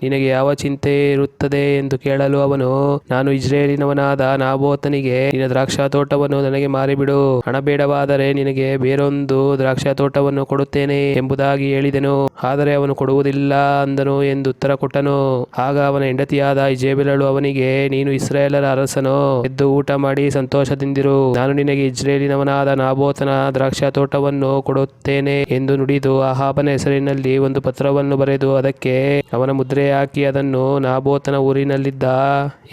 ನಿನಗೆ ಯಾವ ಚಿಂತೆ ಇರುತ್ತದೆ ಎಂದು ಕೇಳಲು ಅವನು, ನಾನು ಇಸ್ರೇಲಿನವನಾದ ನಾಬೋತನಿಗೆ ನಿನ್ನ ದ್ರಾಕ್ಷಾ ತೋಟವನ್ನು ನನಗೆ ಮಾರಿಬಿಡು. ಹಣ ಬೇಡವಾದರೆ ನಿನಗೆ ಬೇರೊಂದು ದ್ರಾಕ್ಷಾ ತೋಟವನ್ನು ಕೊಡುತ್ತೇನೆ ಎಂಬುದಾಗಿ ಹೇಳಿದೆನು. ಆದರೆ ಅವನು ಕೊಡುವುದಿಲ್ಲ ಅಂದನು ಎಂದು ಉತ್ತರ ಕೊಟ್ಟನು. ಆಗ ಅವನ ಹೆಂಡತಿಯಾದ ಇಜೇಬೆಲಳು ಅವನಿಗೆ, ನೀನು ಇಸ್ರೇಲರ ಅರಸನು? ಎದ್ದು ಊಟ ಮಾಡಿ ಸಂತೋಷದಿಂದಿರು. ನಾನು ನಿನಗೆ ಇಜ್ರೇಲಿನವನಾದ ನಾಬೋತನ ದ್ರಾಕ್ಷಾ ತೋಟವನ್ನು ಕೊಡುತ್ತೇನೆ ಎಂದು ನುಡಿದು ಆಹಾಬನ ಹೆಸರಿನಲ್ಲಿ ಒಂದು ಪತ್ರವನ್ನು ಬರೆದು, ಅದಕ್ಕೆ ಅವನ ಮುದ್ರೆ ಹಾಕಿ ಅದನ್ನು ನಾಬೋತನ ಊರಿನಲ್ಲಿದ್ದ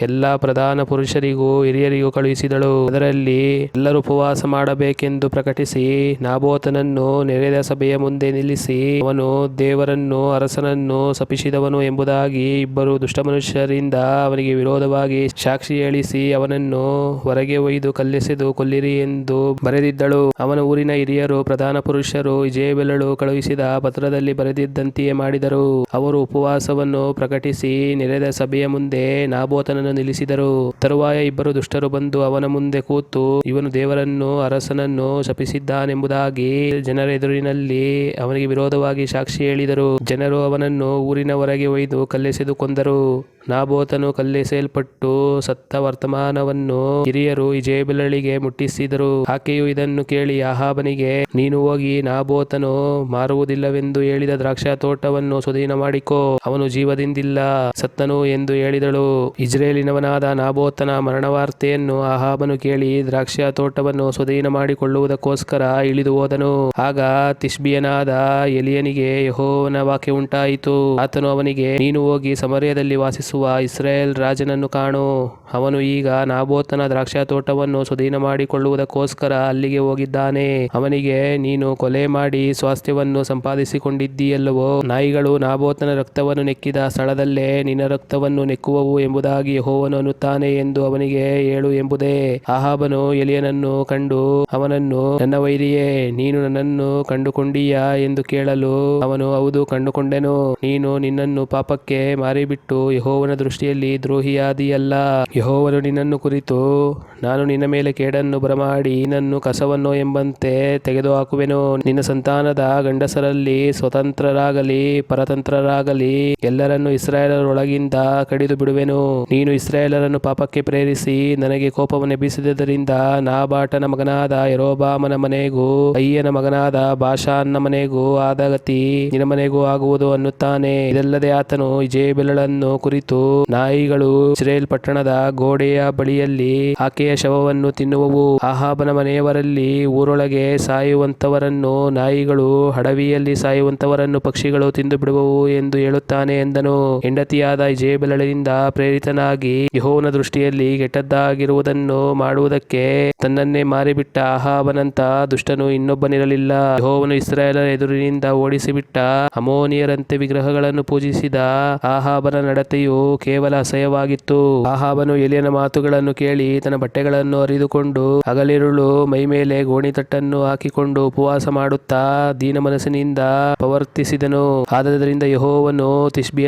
ಎಲ್ಲ ಪ್ರಧಾನ ಪುರುಷರಿಗೂ, ಹಿರಿಯರಿಗೂ ಕಳುಹಿಸಿದಳು. ಅದರಲ್ಲಿ ಎಲ್ಲರೂ ಉಪವಾಸ ಮಾಡಬೇಕೆಂದು ಪ್ರಕಟಿಸಿ ನಾಬೋತನನ್ನು ನೆರೆದ ಸಭೆಯ ಮುಂದೆ ನಿಲ್ಲಿಸಿ ಅವನು ದೇವರನ್ನು ಅರಸನನ್ನು ಸಪಿಸಿದವನು ಎಂಬುದಾಗಿ ಇಬ್ಬರು ದುಷ್ಟ ಮನುಷ್ಯರಿಂದ ಅವನಿಗೆ ವಿರೋಧವಾಗಿ ಸಾಕ್ಷಿ ಹೇಳಿಸಿ ಅವನನ್ನು ಹೊರಗೆ ಒಯ್ದು ಕಲ್ಲೆಸೆದು ಕೊಲ್ಲಿರಿ ಎಂದು ಬರೆದಿದ್ದಳು. ಅವನ ಊರಿನ ಹಿರಿಯರು, ಪ್ರಧಾನ ಪುರುಷರು ಇಜೇಬೆಲಳು ಕಳುಹಿಸಿದ ಪತ್ರದಲ್ಲಿ ಬರೆದಿದ್ದಂತೆಯೇ ಮಾಡಿದರು. ಅವರು ಉಪವಾಸವನ್ನು ಪ್ರಕಟಿಸಿ ನೆರೆದ ಸಭೆಯ ಮುಂದೆ ನಾಭೋತನನ್ನು ನಿಲ್ಲಿಸಿದರು. ತರುವಾಯ ಇಬ್ಬರು ದುಷ್ಟರು ಬಂದು ಅವನ ಮುಂದೆ ಕೂತು ಇವನು ದೇವರನ್ನು ಅರಸನನ್ನು ಶಪಿಸಿದ್ದಾನೆಂಬುದಾಗಿ ಜನರ ಎದುರಿನಲ್ಲಿ ಅವನಿಗೆ ವಿರೋಧವಾಗಿ ಸಾಕ್ಷಿ ಹೇಳಿದರು. ಜನರು ಅವನನ್ನು ಊರಿನ ಹೊರಗೆ ಒಯ್ದು ಕಲ್ಲೆಸೆದು ಕೊಂದರು. ನಾಬೋತನು ಕಲ್ಲೆಸೆಯಲ್ಪಟ್ಟು ಸತ್ತ ವರ್ತಮಾನವನ್ನು ಹಿರಿಯರು ಇಜೇಬೆಲಳಿಗೆ ಮುಟ್ಟಿಸಿದರು. ಆಕೆಯು ಇದನ್ನು ಕೇಳಿ ಆಹಾಬನಿಗೆ ನೀನು ಹೋಗಿ ನಾಭೋತನು ಮಾರುವುದಿಲ್ಲವೆಂದು ಹೇಳಿದ ದ್ರಾಕ್ಷಾ ತೋಟವನ್ನು ಸುದೀನ ಮಾಡಿಕೋ ಅವನು ಜೀವದಿಂದಿಲ್ಲ. ಸತ್ತನು ಎಂದು ಹೇಳಿದಳು. ಇಜ್ರೇಲಿನವನಾದ ನಾಬೋತನ ಮರಣವಾರ್ತೆಯನ್ನು ಆಹಾಬನು ಕೇಳಿ ದ್ರಾಕ್ಷಾ ತೋಟವನ್ನು ಸ್ವಧೀನ ಮಾಡಿಕೊಳ್ಳುವುದಕ್ಕೋಸ್ಕರ ಇಳಿದು ಹೋದನು. ಆಗ ತಿಷ್ಬಿಯನಾದ ಎಲಿಯನಿಗೆ ಯಹೋವನ ವಾಕ್ಯ ಉಂಟಾಯಿತು. ಆತನು ಅವನಿಗೆ, ನೀನು ಹೋಗಿ ಸಮರ್ಯದಲ್ಲಿ ವಾಸಿಸುವ ಇಸ್ರೇಲ್ ರಾಜನನ್ನು ಕಾಣು. ಅವನು ಈಗ ನಾಬೋತನ ದ್ರಾಕ್ಷಾ ತೋಟವನ್ನು ಸ್ವಾಧೀನ ಮಾಡಿಕೊಳ್ಳುವುದಕ್ಕೋಸ್ಕರ ಅಲ್ಲಿಗೆ ಹೋಗಿದ್ದಾನೆ. ಅವನಿಗೆ, ನೀನು ಕೊಲೆ ಮಾಡಿ ಸ್ವಾಸ್ಥ್ಯವನ್ನು ಸಂಪಾದಿಸಿಕೊಂಡಿದ್ದೀಯಲ್ಲವೋ? ನಾಯಿಗಳು ನಾಬೋತನ ರಕ್ತವನ್ನು ನೆಕ್ಕಿದ ಸ್ಥಳದಲ್ಲೇ ನಿನ್ನ ರಕ್ತವನ್ನು ನೆಕ್ಕುವವು ಎಂಬುದಾಗಿ ಯೆಹೋವನು ಅನ್ನುತ್ತಾನೆ ಎಂದು ಅವನಿಗೆ ಹೇಳು ಎಂಬುದೇ. ಅಹಾಬನು ಎಲಿಯನನ್ನು ಕಂಡು ಅವನನ್ನು, ನನ್ನ ವೈರಿಯೇ, ನೀನು ನನ್ನನ್ನು ಕಂಡುಕೊಂಡೀಯಾ ಎಂದು ಕೇಳಲು ಅವನು, ಹೌದು, ಕಂಡುಕೊಂಡೆನು. ನೀನು ನಿನ್ನನ್ನು ಪಾಪಕ್ಕೆ ಮಾರಿಬಿಟ್ಟು ಯಹೋವನ ದೃಷ್ಟಿಯಲ್ಲಿ ದ್ರೋಹಿಯಾದಿಯಲ್ಲ. ಯಹೋವನು ನಿನ್ನನ್ನು ಕುರಿತು, ನಾನು ನಿನ್ನ ಮೇಲೆ ಕೇಡನ್ನು ಬರಮಾಡಿ ನಿನ್ನನ್ನು ಕಸವನ್ನು ಎಂಬಂತೆ ತೆಗೆದುಹಾಕುವೆನು. ನಿನ್ನ ಸಂತಾನದ ಗಂಡಸರಲ್ಲಿ ಸ್ವತಂತ್ರರಾಗಲಿ, ಪರತಂತ್ರರಾಗಲಿ ಎಲ್ಲರನ್ನು ಇಸ್ರಾಯೇಲರೊಳಗಿಂದ ಕಡಿದು ಬಿಡುವೆನು ನೀನು ಇಸ್ರಾಯೇಲರನ್ನು ಪಾಪಕ್ಕೆ ಪ್ರೇರಿಸಿ ನನಗೆ ಕೋಪವನ್ನು ಎಬ್ಬಿಸಿದ್ದರಿಂದ ನಾಬಾಟನ ಮಗನಾದ ಯರೋಬಾಮನ ಮನೆಗೂ ಅಯ್ಯನ ಮಗನಾದ ಭಾಷಾನ್ನ ಮನೆಗೂ ಆದಗತಿ ನಿನ್ನ ಮನೆಗೂ ಆಗುವುದು ಅನ್ನುತ್ತಾನೆ. ಇದಲ್ಲದೆ ಆತನು ಇಜೇಬೆಲಳನ್ನು ಕುರಿತು ನಾಯಿಗಳು ಇಸ್ರೇಲ್ ಪಟ್ಟಣದ ಗೋಡೆಯ ಬಳಿಯಲ್ಲಿ ಆಕೆಯ ಶವವನ್ನು ತಿನ್ನುವವು. ಆಹಾಬನ ಮನೆಯವರಲ್ಲಿ ಊರೊಳಗೆ ಸಾಯುವಂತವರನ್ನು ನಾಯಿಗಳು ಹಡವಿಯಲ್ಲಿ ಸಾಯುವಂತವರನ್ನು ಪಕ್ಷಿಗಳು ತಿಂದು ಬಿಡುವವು ಎಂದು ಹೇಳುತ್ತಾನೆ ಎಂದನು. ಹೆಂಡತಿಯಾದ ಇಜೇಬೆಲಳಿಂದ ಪ್ರೇರಿತನಾಗಿ ಯಹೋವನ ದೃಷ್ಟಿಯಲ್ಲಿ ಕೆಟ್ಟದ್ದಾಗಿರುವುದನ್ನು ಮಾಡುವುದಕ್ಕೆ ತನ್ನನ್ನೇ ಮಾರಿಬಿಟ್ಟ ಅಹಾಬನಂತ ದುಷ್ಟನು ಇನ್ನೊಬ್ಬನಿರಲಿಲ್ಲ. ಯಹೋವನು ಇಸ್ರಾಯೇಲರ ಎದುರಿನಿಂದ ಓಡಿಸಿಬಿಟ್ಟ ಅಮೋನಿಯರಂತೆ ವಿಗ್ರಹಗಳನ್ನು ಪೂಜಿಸಿದ ಆಹಾಬನ ನಡತೆಯು ಕೇವಲ ಅಸಹ್ಯವಾಗಿತ್ತು. ಆಹಾಬನು ಎಲಿಯನ ಮಾತುಗಳನ್ನು ಕೇಳಿ ತನ್ನ ಬಟ್ಟೆಗಳನ್ನು ಅರಿದುಕೊಂಡು ಹಗಲಿರುಳು ಮೈಮೇಲೆ ಗೋಣಿತಟ್ಟನ್ನು ಹಾಕಿಕೊಂಡು ಉಪವಾಸ ಮಾಡುತ್ತಾ ದೀನ ಮನಸ್ಸಿನಿಂದ ಪ್ರವರ್ತಿಸಿದನು ಆದ್ದರಿಂದ ಯಹೋವನು ಯೆಹೋವನು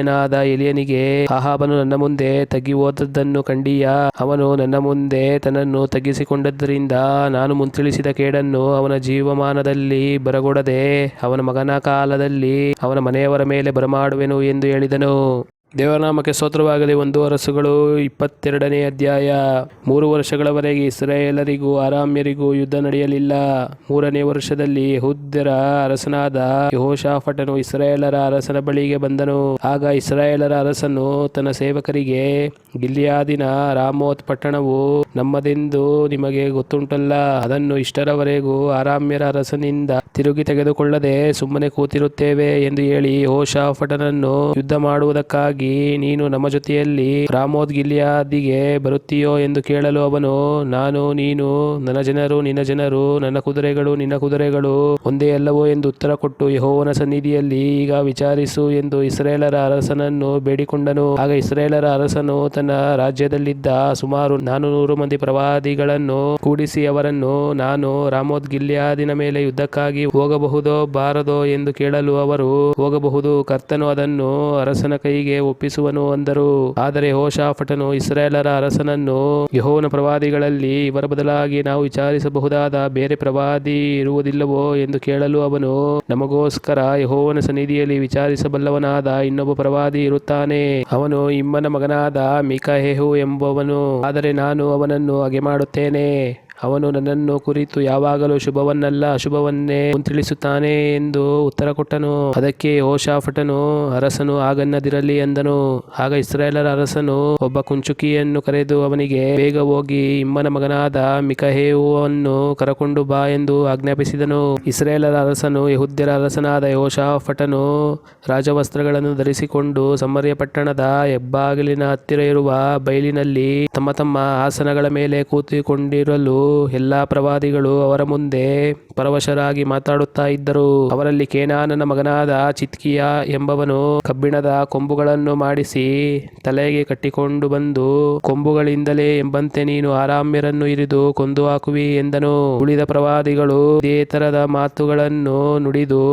ತಿಷ್ಬಿಯನಾದ ಎಲಿಯನಿಗೆ, ಅಹಾಬನು ನನ್ನ ಮುಂದೆ ತಗ್ಗಿ ಹೋದದ್ದನ್ನು ಕಂಡೀಯ. ಅವನು ನನ್ನ ಮುಂದೆ ತನ್ನನ್ನು ತಗ್ಗಿಸಿಕೊಂಡದ್ದರಿಂದ ನಾನು ಮುಂತಿಳಿಸಿದ ಕೇಡನ್ನು ಅವನ ಜೀವಮಾನದಲ್ಲಿ ಬರಗೊಡದೆ, ಅವನ ಮಗನ ಕಾಲದಲ್ಲಿ ಅವನ ಮನೆಯವರ ಮೇಲೆ ಬರಮಾಡುವೆನು ಎಂದು ಹೇಳಿದನು. ದೇವರನಾಮಕ್ಕೆ ಸ್ತೋತ್ರವಾಗಲಿ ಒಂದು ಅರಸುಗಳು, ಇಪ್ಪತ್ತೆರಡನೇ ಅಧ್ಯಾಯ. ಮೂರು ವರ್ಷಗಳವರೆಗೆ ಇಸ್ರಾಯೇಲರಿಗೂ ಆರಾಮ್ಯರಿಗೂ ಯುದ್ಧ ನಡೆಯಲಿಲ್ಲ. ಮೂರನೇ ವರ್ಷದಲ್ಲಿ ಹುದ್ದರ ಅರಸನಾದ ಯಹೋಶಾಫಟನು ಇಸ್ರಾಯೇಲರ ಅರಸನ ಬಳಿಗೆ ಬಂದನು. ಆಗ ಇಸ್ರಾಯೇಲರ ಅರಸನು ತನ್ನ ಸೇವಕರಿಗೆ, ಗಿಲ್ಯಾದಿನ ರಾಮೋತ್ ಪಟ್ಟಣವು ನಮ್ಮದೆಂದು ನಿಮಗೆ ಗೊತ್ತುಂಟಲ್ಲ, ಅದನ್ನು ಇಷ್ಟರವರೆಗೂ ಆರಾಮ್ಯರ ಅರಸನಿಂದ ತಿರುಗಿ ತೆಗೆದುಕೊಳ್ಳದೆ ಸುಮ್ಮನೆ ಕೂತಿರುತ್ತೇವೆ ಎಂದು ಹೇಳಿ ಯಹೋಶಾಫಟನನ್ನು ಯುದ್ಧ ಮಾಡುವುದಕ್ಕಾಗಿ ನೀನು ನಮ್ಮ ಜೊತೆಯಲ್ಲಿ ರಾಮೋದ್ ಗಿಲ್ಯಾದಿಗೆ ಬರುತ್ತೀಯೋ ಎಂದು ಕೇಳಲು ಅವನು, ನಾನು, ನೀನು, ನನ್ನ ಜನರು, ನಿನ್ನ ಜನರು, ನನ್ನ ಕುದುರೆಗಳು, ನಿನ್ನ ಕುದುರೆಗಳು ಒಂದೇ ಅಲ್ಲವೋ ಎಂದು ಉತ್ತರ ಕೊಟ್ಟು ಯಹೋವನ ಸನ್ನಿಧಿಯಲ್ಲಿ ಈಗ ವಿಚಾರಿಸು ಎಂದು ಇಸ್ರೇಲರ ಅರಸನನ್ನು ಬೇಡಿಕೊಂಡನು. ಆಗ ಇಸ್ರೇಲರ ಅರಸನು ತನ್ನ ರಾಜ್ಯದಲ್ಲಿದ್ದ ಸುಮಾರು ನಾನೂರು ಮಂದಿ ಪ್ರವಾದಿಗಳನ್ನು ಕೂಡಿಸಿ ಅವರನ್ನು, ನಾನು ರಾಮೋದ್ ಗಿಲ್ಯಾದಿನ ಮೇಲೆ ಯುದ್ಧಕ್ಕಾಗಿ ಹೋಗಬಹುದೋ ಬಾರದೋ ಎಂದು ಕೇಳಲು ಅವರು ಹೋಗಬಹುದು. ಕರ್ತನು ಅದನ್ನು ಅರಸನ ಕೈಗೆ ಒಪ್ಪಿಸುವನು ಅಂದರು. ಆದರೆ ಹೋಶಾಫಟನು ಇಸ್ರಾಯೇಲರ ಅರಸನನ್ನು ಯಹೋನ ಪ್ರವಾದಿಗಳಲ್ಲಿ ಇವರ ಬದಲಾಗಿ ನಾವು ವಿಚಾರಿಸಬಹುದಾದ ಬೇರೆ ಪ್ರವಾದಿ ಇರುವುದಿಲ್ಲವೋ ಎಂದು ಕೇಳಲು ಅವನು, ನಮಗೋಸ್ಕರ ಯಹೋವನ ಸನ್ನಿಧಿಯಲ್ಲಿ ವಿಚಾರಿಸಬಲ್ಲವನಾದ ಇನ್ನೊಬ್ಬ ಪ್ರವಾದಿ ಇರುತ್ತಾನೆ. ಅವನು ಇಮ್ಮನ ಮಗನಾದ ಮಿಕಾಹೆಹು ಎಂಬವನು. ಆದರೆ ನಾನು ಅವನನ್ನು ಹಾಗೆ ಮಾಡುತ್ತೇನೆ ಅವನು ನನ್ನನ್ನು ಕುರಿತು ಯಾವಾಗಲೂ ಶುಭವನ್ನಲ್ಲ ಅಶುಭವನ್ನೇ ತಿಳಿಸುತ್ತಾನೆ ಎಂದು ಉತ್ತರ ಕೊಟ್ಟನು. ಅದಕ್ಕೆ ಓಶಾಫಟನು ಅರಸನು ಆಗನ್ನದಿರಲಿ ಎಂದನು ಆಗ ಇಸ್ರಾಯೇಲರ ಅರಸನು ಒಬ್ಬ ಕುಂಚುಕಿಯನ್ನು ಕರೆದು ಅವನಿಗೆ, ಬೇಗ ಹೋಗಿ ಇಮ್ಮನ ಮಗನಾದ ಮಿಕಹೇವನ್ನು ಕರಕೊಂಡು ಬಾ ಎಂದು ಆಜ್ಞಾಪಿಸಿದನು. ಇಸ್ರಾಯೇಲರ ಅರಸನು, ಯಹುದ್ಯರ ಅರಸನಾದ ಯೋಶಾಫಟನು ರಾಜವಸ್ತ್ರಗಳನ್ನು ಧರಿಸಿಕೊಂಡು ಸಮರ್ಯ ಪಟ್ಟಣದ ಹೆಬ್ಬಾಗಿಲಿನ ಹತ್ತಿರ ಇರುವ ಬಯಲಿನಲ್ಲಿ ತಮ್ಮ ತಮ್ಮ ಆಸನಗಳ ಮೇಲೆ ಕೂತುಕೊಂಡಿರಲು ಎಲ್ಲಾ ಪ್ರವಾದಿಗಳು ಅವರ ಮುಂದೆ ಪರವಶರಾಗಿ ಮಾತಾಡುತ್ತಾ ಇದ್ದರು. ಅವರಲ್ಲಿ ಕೇನಾನನ ಮಗನಾದ ಚಿತ್ಕಿಯ ಎಂಬವನು ಕಬ್ಬಿಣದ ಕೊಂಬುಗಳನ್ನು ಮಾಡಿಸಿ ತಲೆಗೆ ಕಟ್ಟಿಕೊಂಡು ಬಂದು, ಕೊಂಬುಗಳಿಂದಲೇ ಎಂಬಂತೆ ನೀನು ಆರಾಮ್ಯರನ್ನು ಇರಿದು ಕೊಂದು ಹಾಕುವಿ ಎಂದನು. ಉಳಿದ ಪ್ರವಾದಿಗಳು ಇದೇ ತರದ ಮಾತುಗಳನ್ನು ನುಡಿದು,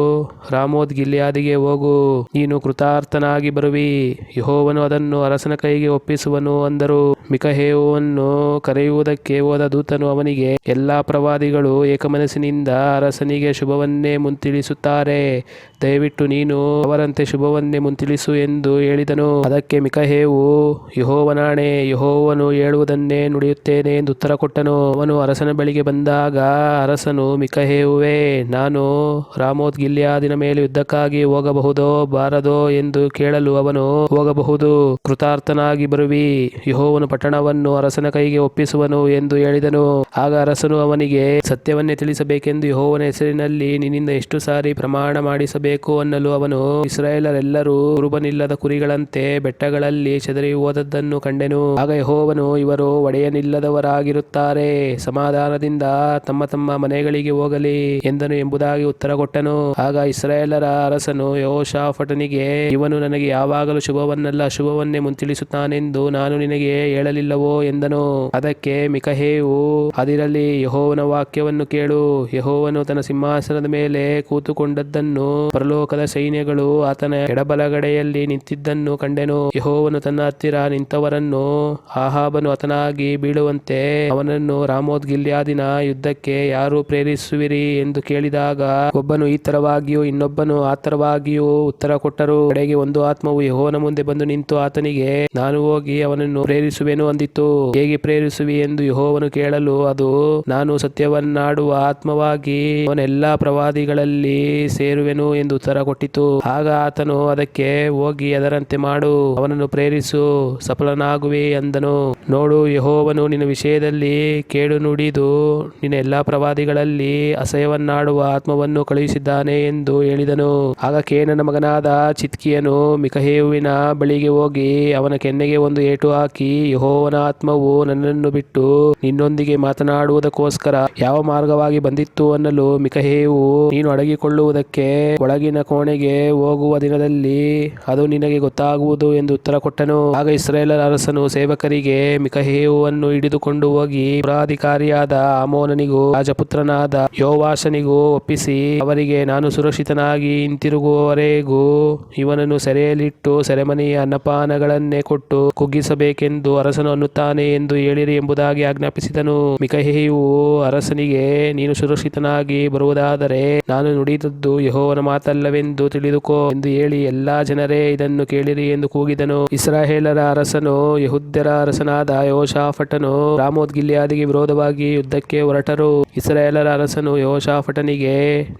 ರಾಮೋದ್ ಗಿಲ್ಯಾದಿಗೆ ಹೋಗು, ನೀನು ಕೃತಾರ್ಥನಾಗಿ ಬರುವಿ. ಯಹೋವನು ಅದನ್ನು ಅರಸನ ಕೈಗೆ ಒಪ್ಪಿಸುವನು ಅಂದರು. ಮಿಕಹೇವನ್ನು ಕರೆಯುವುದಕ್ಕೆ ಹೋದ ದೂತನು ಅವನಿಗೆ ಎಲ್ಲಾ ಪ್ರವಾದಿಗಳು ಏಕಮನಸ್ಸಿನಿಂದ ಅರಸನಿಗೆ ಶುಭವನ್ನೇ ಮುಂತಿಳಿಸುತ್ತಾರೆ. ದಯವಿಟ್ಟು ನೀನು ಅವರಂತೆ ಶುಭವನ್ನೇ ಮುಂತಿಳಿಸು ಎಂದು ಹೇಳಿದನು. ಅದಕ್ಕೆ ಮಿಕಹೇವು, ಯಹೋವನಾಣೆ, ಯಹೋವನು ಹೇಳುವುದನ್ನೇ ನುಡಿಯುತ್ತೇನೆ ಎಂದು ಉತ್ತರ ಕೊಟ್ಟನು. ಅವನು ಅರಸನ ಬಳಿಗೆ ಬಂದಾಗ ಅರಸನು ಮಿಕಹೇವುವೆ, ನಾನು ರಾಮೋದ್ ಗಿಲ್ಯಾದಿನ ಮೇಲೆ ಯುದ್ಧಕ್ಕಾಗಿ ಹೋಗಬಹುದೋ ಬಾರದೋ ಎಂದು ಕೇಳಲು ಅವನು ಹೋಗಬಹುದು. ಕೃತಾರ್ಥನಾಗಿ ಬರುವಿ. ಯಹೋವನು ಪಟ್ಟಣವನ್ನು ಅರಸನ ಕೈಗೆ ಒಪ್ಪಿಸುವನು ಎಂದು ಹೇಳಿದನು. ಆಗ ಅರಸನು ಅವನಿಗೆ, ಸತ್ಯವನ್ನೇ ತಿಳಿಸಬೇಕೆಂದು ಯಹೋವನ ಹೆಸರಿನಲ್ಲಿ ನಿನ್ನಿಂದ ಎಷ್ಟು ಸಾರಿ ಪ್ರಮಾಣ ಮಾಡಿಸಬೇಕು ಅನ್ನಲು ಅವನು ಇಸ್ರಾಯೇಲರೆಲ್ಲರೂ ಕುರುಬನಿಲ್ಲದ ಕುರಿಗಳಂತೆ ಬೆಟ್ಟಗಳಲ್ಲಿ ಚದರಿ ಹೋದದ್ದನ್ನು ಕಂಡೆನು. ಆಗ ಯಹೋವನು, ಇವರು ಒಡೆಯನಿಲ್ಲದವರಾಗಿರುತ್ತಾರೆ, ಸಮಾಧಾನದಿಂದ ತಮ್ಮ ತಮ್ಮ ಮನೆಗಳಿಗೆ ಹೋಗಲಿ ಎಂದನು ಎಂಬುದಾಗಿ ಉತ್ತರ ಕೊಟ್ಟನು. ಆಗ ಇಸ್ರಾಯೇಲರ ಅರಸನು ಯೋಶಾಫಟನಿಗೆ ಇವನು ನನಗೆ ಯಾವಾಗಲೂ ಶುಭವನ್ನಲ್ಲ ಅಶುಭವನ್ನೇ ಮುಂತಿಳಿಸುತ್ತಾನೆಂದು ನಾನು ನಿನಗೆ ಹೇಳಲಿಲ್ಲವೋ? ಎಂದನು. ಅದಕ್ಕೆ ಮಿಕಹೇವು ಅದಿರಲಿ ಯಹೋವನ ವಾಕ್ಯವನ್ನು ಕೇಳು. ಯಹೋವನು ತನ್ನ ಸಿಂಹಾಸನದ ಮೇಲೆ ಕೂತುಕೊಂಡದ್ದನ್ನು ಪರಲೋಕದ ಸೈನ್ಯಗಳು ಆತನ ಎಡಬಲಗಡೆಯಲ್ಲಿ ನಿಂತಿದ್ದನ್ನು ಕಂಡೆನು. ಯಹೋವನು ತನ್ನ ಹತ್ತಿರ ನಿಂತವರನ್ನು ಆಹಾಬನು ಆತನಾಗಿ ಬೀಳುವಂತೆ ಅವನನ್ನು ರಾಮೋದ್ ಗಿಲ್ಯಾದಿನ ಯುದ್ಧಕ್ಕೆ ಯಾರು ಪ್ರೇರಿಸುವಿರಿ ಎಂದು ಕೇಳಿದಾಗ ಒಬ್ಬನು ಈ ತರವಾಗಿಯೂ ಇನ್ನೊಬ್ಬನು ಆ ತರವಾಗಿಯೂ ಉತ್ತರ ಕೊಟ್ಟರು. ಕಡೆಗೆ ಒಂದು ಆತ್ಮವು ಯಹೋವನ ಮುಂದೆ ಬಂದು ನಿಂತು ಆತನಿಗೆ, ನಾನು ಹೋಗಿ ಅವನನ್ನು ಪ್ರೇರಿಸುವೆನು ಅಂದಿತ್ತು ಹೇಗೆ ಪ್ರೇರಿಸುವಿ ಎಂದು ಯಹೋವನು ಕೇಳಲು ಅದು ನಾನು ಸತ್ಯವನ್ನಾಡುವ ಆತ್ಮವಾಗಿ ಅವನ ಎಲ್ಲಾ ಪ್ರವಾದಿಗಳಲ್ಲಿ ಸೇರುವೆನು ಎಂದು ಉತ್ತರ ಕೊಟ್ಟಿತು. ಆಗ ಆತನು ಅದಕ್ಕೆ ಹೋಗಿ ಅದರಂತೆ ಮಾಡು, ಅವನನ್ನು ಪ್ರೇರಿಸು, ಸಫಲನಾಗುವೆ ಎಂದನು ನೋಡು, ಯಹೋವನು ನಿನ್ನ ವಿಷಯದಲ್ಲಿ ಕೇಳು ನುಡಿದು ನಿನ್ನ ಎಲ್ಲಾ ಪ್ರವಾದಿಗಳಲ್ಲಿ ಅಸಹ್ಯವನ್ನಾಡುವ ಆತ್ಮವನ್ನು ಕಳುಹಿಸಿದ್ದಾನೆ ಎಂದು ಹೇಳಿದನು. ಆಗ ಕೇನನ ಮಗನಾದ ಚಿತ್ಕಿಯನು ಮಿಕಹೇವಿನ ಬಳಿಗೆ ಹೋಗಿ ಅವನ ಕೆನ್ನೆಗೆ ಒಂದು ಏಟು ಹಾಕಿ, ಯಹೋವನ ಆತ್ಮವು ನನ್ನನ್ನು ಬಿಟ್ಟು ನಿನ್ನೊಂದಿಗೆ ಮಾತನಾಡುವುದಕ್ಕೋಸ್ಕರ ಯಾವ ಮಾರ್ಗವಾಗಿ ಬಂದಿತ್ತು ಅನ್ನಲು ಮಿಕಹೇವು ನೀನು ಅಡಗಿಕೊಳ್ಳುವುದಕ್ಕೆ ಒಳಗಿನ ಕೋಣೆಗೆ ಹೋಗುವ ದಿನದಲ್ಲಿ ಅದು ನಿನಗೆ ಗೊತ್ತಾಗುವುದು ಎಂದು ಉತ್ತರ ಕೊಟ್ಟನು. ಆಗ ಇಸ್ರೇಲರ ಅರಸನು ಸೇವಕರಿಗೆ ಮಿಕಹೇವನ್ನು ಹಿಡಿದುಕೊಂಡು ಹೋಗಿ ಪುರಾಧಿಕಾರಿಯಾದ ಆಮೋನನಿಗೂ ರಾಜಪುತ್ರನಾದ ಯೋವಾಶನಿಗೂ ಒಪ್ಪಿಸಿ, ಅವರಿಗೆ ನಾನು ಸುರಕ್ಷಿತನಾಗಿ ಹಿಂತಿರುಗುವವರೆಗೂ ಇವನನ್ನು ಸೆರೆಯಲ್ಲಿಟ್ಟು ಸೆರೆಮನೆಯ ಅನ್ನಪಾನಗಳನ್ನೇ ಕೊಟ್ಟು ಕುಗ್ಗಿಸಬೇಕೆಂದು ಅರಸನು ಅನ್ನುತ್ತಾನೆ ಎಂದು ಹೇಳಿರಿ ಎಂಬುದಾಗಿ ಆಜ್ಞಾಪಿಸಿದನು. ಮಿಕಹೇಯು ಅರಸನಿಗೆ, ನೀನು ಸುರಕ್ಷಿತನಾಗಿ ಬರುವುದಾದರೆ ನಾನು ನುಡಿದದ್ದು ಯಹೋವನ ಮಾತಲ್ಲವೆಂದು ತಿಳಿದುಕೋ ಎಂದು ಹೇಳಿ ಎಲ್ಲಾ ಜನರೇ ಇದನ್ನು ಕೇಳಿರಿ ಎಂದು ಕೂಗಿದನು. ಇಸ್ರಾಯೇಲರ ಅರಸನು ಯಹುದ್ಯರ ಅರಸನಾದ ಯೋಶಾಫಟನು ರಾಮೋದ್ ಗಿಲ್ಯಾದಿಗೆ ವಿರೋಧವಾಗಿ ಯುದ್ಧಕ್ಕೆ ಹೊರಟರು. ಇಸ್ರಾಯೇಲರ ಅರಸನು ಯೋಶಾಫಟನಿಗೆ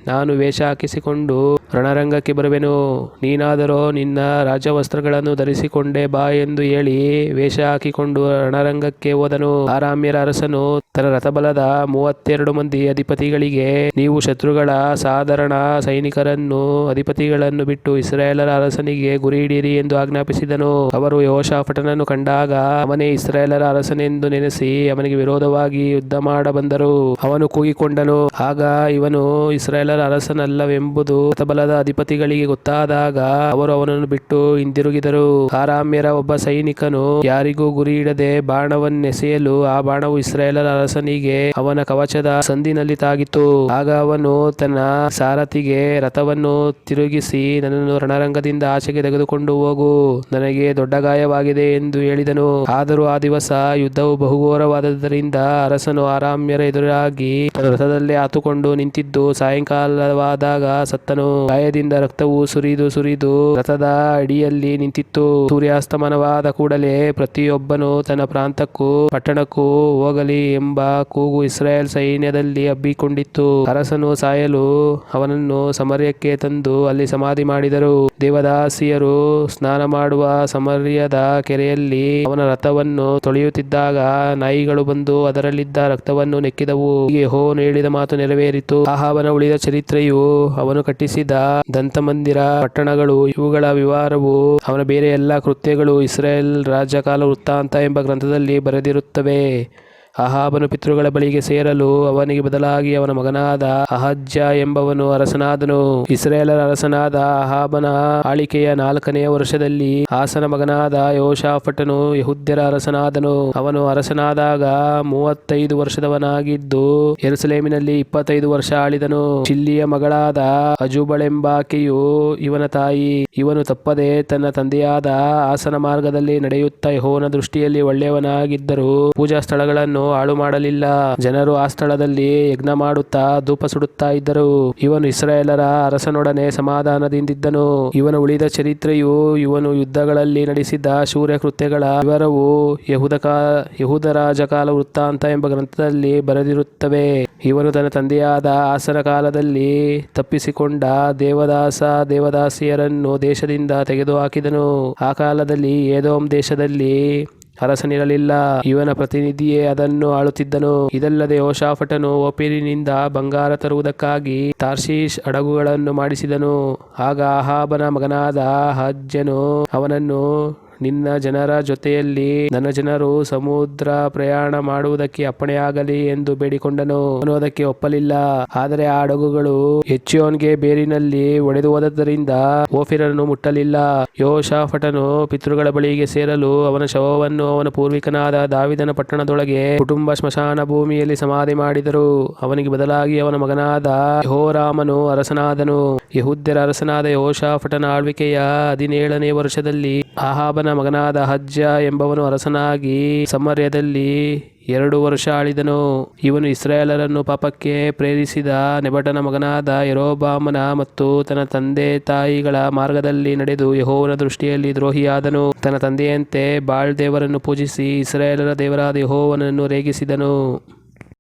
ನಾನು ವೇಷ ಹಾಕಿಸಿಕೊಂಡು ರಣರಂಗಕ್ಕೆ ಬರುವೆನು. ನೀನಾದರೂ ನಿನ್ನ ರಾಜವಸ್ತ್ರಗಳನ್ನು ಧರಿಸಿಕೊಂಡೇ ಬಾ ಎಂದು ಹೇಳಿ ವೇಷ ಹಾಕಿಕೊಂಡು ರಣರಂಗಕ್ಕೆ ಹೋದನು. ಆರಾಮ್ಯರ ಅರಸನು ತನ್ನ ರಥಬಲದ ಮೂವತ್ತೆರಡು ಮಂದಿ ಅಧಿಪತಿಗಳಿಗೆ ನೀವು ಶತ್ರುಗಳ ಸಾಧಾರಣ ಸೈನಿಕರನ್ನು, ಅಧಿಪತಿಗಳನ್ನು ಬಿಟ್ಟು ಇಸ್ರಾಯೇಲರ ಅರಸನಿಗೆ ಗುರಿ ಹಿಡಿಯಿರಿ ಎಂದು ಆಜ್ಞಾಪಿಸಿದನು. ಅವರು ಯೋಶಾಫಟನನ್ನು ಕಂಡಾಗ ಅವನೇ ಇಸ್ರಾಯೇಲರ ಅರಸನೆಂದು ನೆನೆಸಿ ಅವನಿಗೆ ವಿರೋಧವಾಗಿ ಯುದ್ಧ ಮಾಡಬಂದರು. ಅವನು ಕೂಗಿಕೊಂಡನು. ಆಗ ಇವನು ಇಸ್ರಾಯೇಲರ ಅರಸನಲ್ಲವೆಂಬುದು ರಥಬಲದ ಅಧಿಪತಿಗಳಿಗೆ ಗೊತ್ತಾದಾಗ ಅವರು ಅವನನ್ನು ಬಿಟ್ಟು ಹಿಂದಿರುಗಿದರು. ಆರಾಮ್ಯರ ಒಬ್ಬ ಸೈನಿಕನು ಯಾರಿಗೂ ಗುರಿಯಿಡದೆ ಬಾಣವನ್ನೆಸೆಯಲು ಆ ಬಾಣವು ಇಸ್ರಾಯೇಲರ ಅರಸನಿಗೆ ಅವನ ಕವಚದ ಸಂದಿನಲ್ಲಿ ತಾಗಿತು ಆಗ ಅವನು ತನ್ನ ಸಾರಥಿಗೆ ರಥವನ್ನು ತಿರುಗಿಸಿ ನನ್ನನ್ನು ರಣರಂಗದಿಂದ ಆಚೆಗೆ ತೆಗೆದುಕೊಂಡು ಹೋಗು. ನನಗೆ ದೊಡ್ಡ ಗಾಯವಾಗಿದೆ ಎಂದು ಹೇಳಿದನು. ಆದರೂ ಆ ದಿವಸ ಯುದ್ಧವು ಬಹುಘೋರವಾದದ್ದರಿಂದ ಅರಸನು ಆರಾಮ್ಯರ ಎದುರಾಗಿ ತನ್ನ ರಥದಲ್ಲೇ ಆತುಕೊಂಡು ನಿಂತಿದ್ದು. ಸಾಯಂಕಾಲವಾದಾಗ ಸತ್ತನು. ಗಾಯದಿಂದ ರಕ್ತವು ಸುರಿದು ಸುರಿದು ರಥದ ಅಡಿಯಲ್ಲಿ ನಿಂತಿತ್ತು. ಸೂರ್ಯಾಸ್ತಮನವಾದ ಕೂಡಲೇ ಪ್ರತಿಯೊಬ್ಬನು ತನ್ನ ಪ್ರಾಂತಕ್ಕೂ ಪಟ್ಟಣಕ್ಕೂ ಹೋಗಲಿ ಎಂಬ ಕೂಗು ಇಸ್ರಾಯೇಲ್ ಸೈನ್ಯದಲ್ಲಿ ಹಬ್ಬಿಕೊಂಡಿತ್ತು. ಅರಸನು ಸಾಯಲು ಅವನನ್ನು ಸಮರ್ಯಕ್ಕೆ ತಂದು ಅಲ್ಲಿ ಸಮಾಧಿ ಮಾಡಿದರು. ದೇವದಾಸಿಯರು ಸ್ನಾನ ಮಾಡುವ ಸಮರ್ಯದ ಕೆರೆಯಲ್ಲಿ ಅವನ ರಥವನ್ನು ತೊಳೆಯುತ್ತಿದ್ದಾಗ ನಾಯಿಗಳು ಬಂದು ಅದರಲ್ಲಿದ್ದ ರಕ್ತವನ್ನು ನೆಕ್ಕಿದವು. ಹೀಗೆ ಹೋನು ಹೇಳಿದ ಮಾತು ನೆರವೇರಿತು. ಆಹಾವನ ಉಳಿದ ಚರಿತ್ರೆಯು ಅವನು ಕಟ್ಟಿಸಿದ ದಂತಮಂದಿರ, ಪಟ್ಟಣಗಳು, ಇವುಗಳ ವಿವಾರವು ಅವನ ಬೇರೆ ಎಲ್ಲಾ ಕೃತ್ಯಗಳು ಇಸ್ರೇಲ್ ರಾಜ್ಯಕಾಲ ವೃತ್ತಾಂತ ಎಂಬ ಗ್ರಂಥದಲ್ಲಿ ಬರೆದಿರುತ್ತವೆ. ಅಹಾಬನು ಪಿತೃಗಳ ಬಳಿಗೆ ಸೇರಲು ಅವನಿಗೆ ಬದಲಾಗಿ ಅವನ ಮಗನಾದ ಅಹಜ್ಜ ಎಂಬವನು ಅರಸನಾದನು. ಇಸ್ರೇಲರ ಅರಸನಾದ ಅಹಾಬನ ಆಳಿಕೆಯ ನಾಲ್ಕನೆಯ ವರ್ಷದಲ್ಲಿ ಆಸನ ಮಗನಾದ ಯೋಶಾಫಟನು ಯಹುದ್ಯರ ಅರಸನಾದನು. ಅವನು ಅರಸನಾದಾಗ ಮೂವತ್ತೈದು ವರ್ಷದವನಾಗಿದ್ದು ಎರುಸಲೇಮಿನಲ್ಲಿ ಇಪ್ಪತ್ತೈದು ವರ್ಷ ಆಳಿದನು. ಚಿಲ್ಲಿಯ ಮಗಳಾದ ಅಜುಬಳೆಂಬಾಕೆಯು ಇವನ ತಾಯಿ. ಇವನು ತಪ್ಪದೆ ತನ್ನ ತಂದೆಯಾದ ಆಸನ ಮಾರ್ಗದಲ್ಲಿ ನಡೆಯುತ್ತಾ ಹೋನ ದೃಷ್ಟಿಯಲ್ಲಿ ಒಳ್ಳೆಯವನಾಗಿದ್ದರೂ ಪೂಜಾ ಸ್ಥಳಗಳನ್ನು ಹಾಳು ಮಾಡಲಿಲ್ಲ. ಜನರು ಆ ಸ್ಥಳದಲ್ಲಿ ಯಜ್ಞ ಮಾಡುತ್ತಾ ಧೂಪ ಸುಡುತ್ತಾ ಇದ್ದರು. ಇವನು ಇಸ್ರಾಯೇಲರ ಅರಸನೊಡನೆ ಸಮಾಧಾನದಿಂದಿದ್ದನು. ಇವನ ಉಳಿದ ಚರಿತ್ರೆಯು ಇವನು ಯುದ್ಧಗಳಲ್ಲಿ ನಡೆಸಿದ ಶೂರ್ಯ ಕೃತ್ಯಗಳ ವಿವರವು ಯಹುದ ಕಾ, ಯಹುದ ರಾಜಕಾಲ ವೃತ್ತಾಂತ ಎಂಬ ಗ್ರಂಥದಲ್ಲಿ ಬರೆದಿರುತ್ತವೆ. ಇವನು ತನ್ನ ತಂದೆಯಾದ ಆಸನ ಕಾಲದಲ್ಲಿ ತಪ್ಪಿಸಿಕೊಂಡ ದೇವದಾಸ, ದೇವದಾಸಿಯರನ್ನು ದೇಶದಿಂದ ತೆಗೆದುಹಾಕಿದನು. ಆ ಕಾಲದಲ್ಲಿ ಏದೋಮ್ ದೇಶದಲ್ಲಿ ಅರಸನಿರಲಿಲ್ಲ. ಇವನ ಪ್ರತಿನಿಧಿಯೇ ಅದನ್ನು ಆಳುತ್ತಿದ್ದನು. ಇದಲ್ಲದೆ ಓಶಾಫಟನು ಓಪಿರಿನಿಂದ ಬಂಗಾರ ತರುವುದಕ್ಕಾಗಿ ತಾರ್ಶೀಶ್ ಹಡಗುಗಳನ್ನು ಮಾಡಿಸಿದನು. ಆಗ ಅಹಾಬನ ಮಗನಾದ ಹಜ್ಜನು ಅವನನ್ನು ನಿನ್ನ ಜನರ ಜೊತೆಯಲ್ಲಿ ನನ್ನ ಜನರು ಸಮುದ್ರ ಪ್ರಯಾಣ ಮಾಡುವುದಕ್ಕೆ ಅಪ್ಪಣೆಯಾಗಲಿ ಎಂದು ಬೇಡಿಕೊಂಡನು. ಅವನು ಅದಕ್ಕೆ ಒಪ್ಪಲಿಲ್ಲ. ಆದರೆ ಆ ಹಡಗುಗಳು ಹೆಚ್ಚಿಯೋನ್ಗೆ ಬೇರಿನಲ್ಲಿ ಒಡೆದು ಹೋದದ್ದರಿಂದ ಓಫಿರನ್ನು ಮುಟ್ಟಲಿಲ್ಲ. ಯೋಶಾಫಟನು ಪಿತೃಗಳ ಬಳಿಗೆ ಸೇರಲು ಅವನ ಶವವನ್ನು ಅವನ ಪೂರ್ವಿಕನಾದ ದಾವಿದನ ಪಟ್ಟಣದೊಳಗೆ ಕುಟುಂಬ ಸ್ಮಶಾನ ಭೂಮಿಯಲ್ಲಿ ಸಮಾಧಿ ಮಾಡಿದರು. ಅವನಿಗೆ ಬದಲಾಗಿ ಅವನ ಮಗನಾದ ಯಹೋರಾಮನು ಅರಸನಾದನು. ಯಹುದ್ಯರ ಅರಸನಾದ ಯೋಶಾಫಟನ ಆಳ್ವಿಕೆಯ ಹದಿನೇಳನೇ ವರ್ಷದಲ್ಲಿ ಮಗನಾದ ಹಜ್ಜ ಎಂಬವನು ಅರಸನಾಗಿ ಸಮರ್ಯದಲ್ಲಿ ಎರಡು ವರ್ಷ ಆಳಿದನು. ಇವನು ಇಸ್ರಾಯೇಲರನ್ನು ಪಾಪಕ್ಕೆ ಪ್ರೇರಿಸಿದ ನೆಬಟನ ಮಗನಾದ ಯರೋಬಾಮನ ಮತ್ತು ತನ್ನ ತಂದೆ ತಾಯಿಗಳ ಮಾರ್ಗದಲ್ಲಿ ನಡೆದು ಯಹೋವನ ದೃಷ್ಟಿಯಲ್ಲಿ ದ್ರೋಹಿಯಾದನು. ತನ್ನ ತಂದೆಯಂತೆ ಬಾಳ್ ದೇವರನ್ನು ಪೂಜಿಸಿ ಇಸ್ರಾಯೇಲರ ದೇವರಾದ ಯಹೋವನನ್ನು ರೇಗಿಸಿದನು.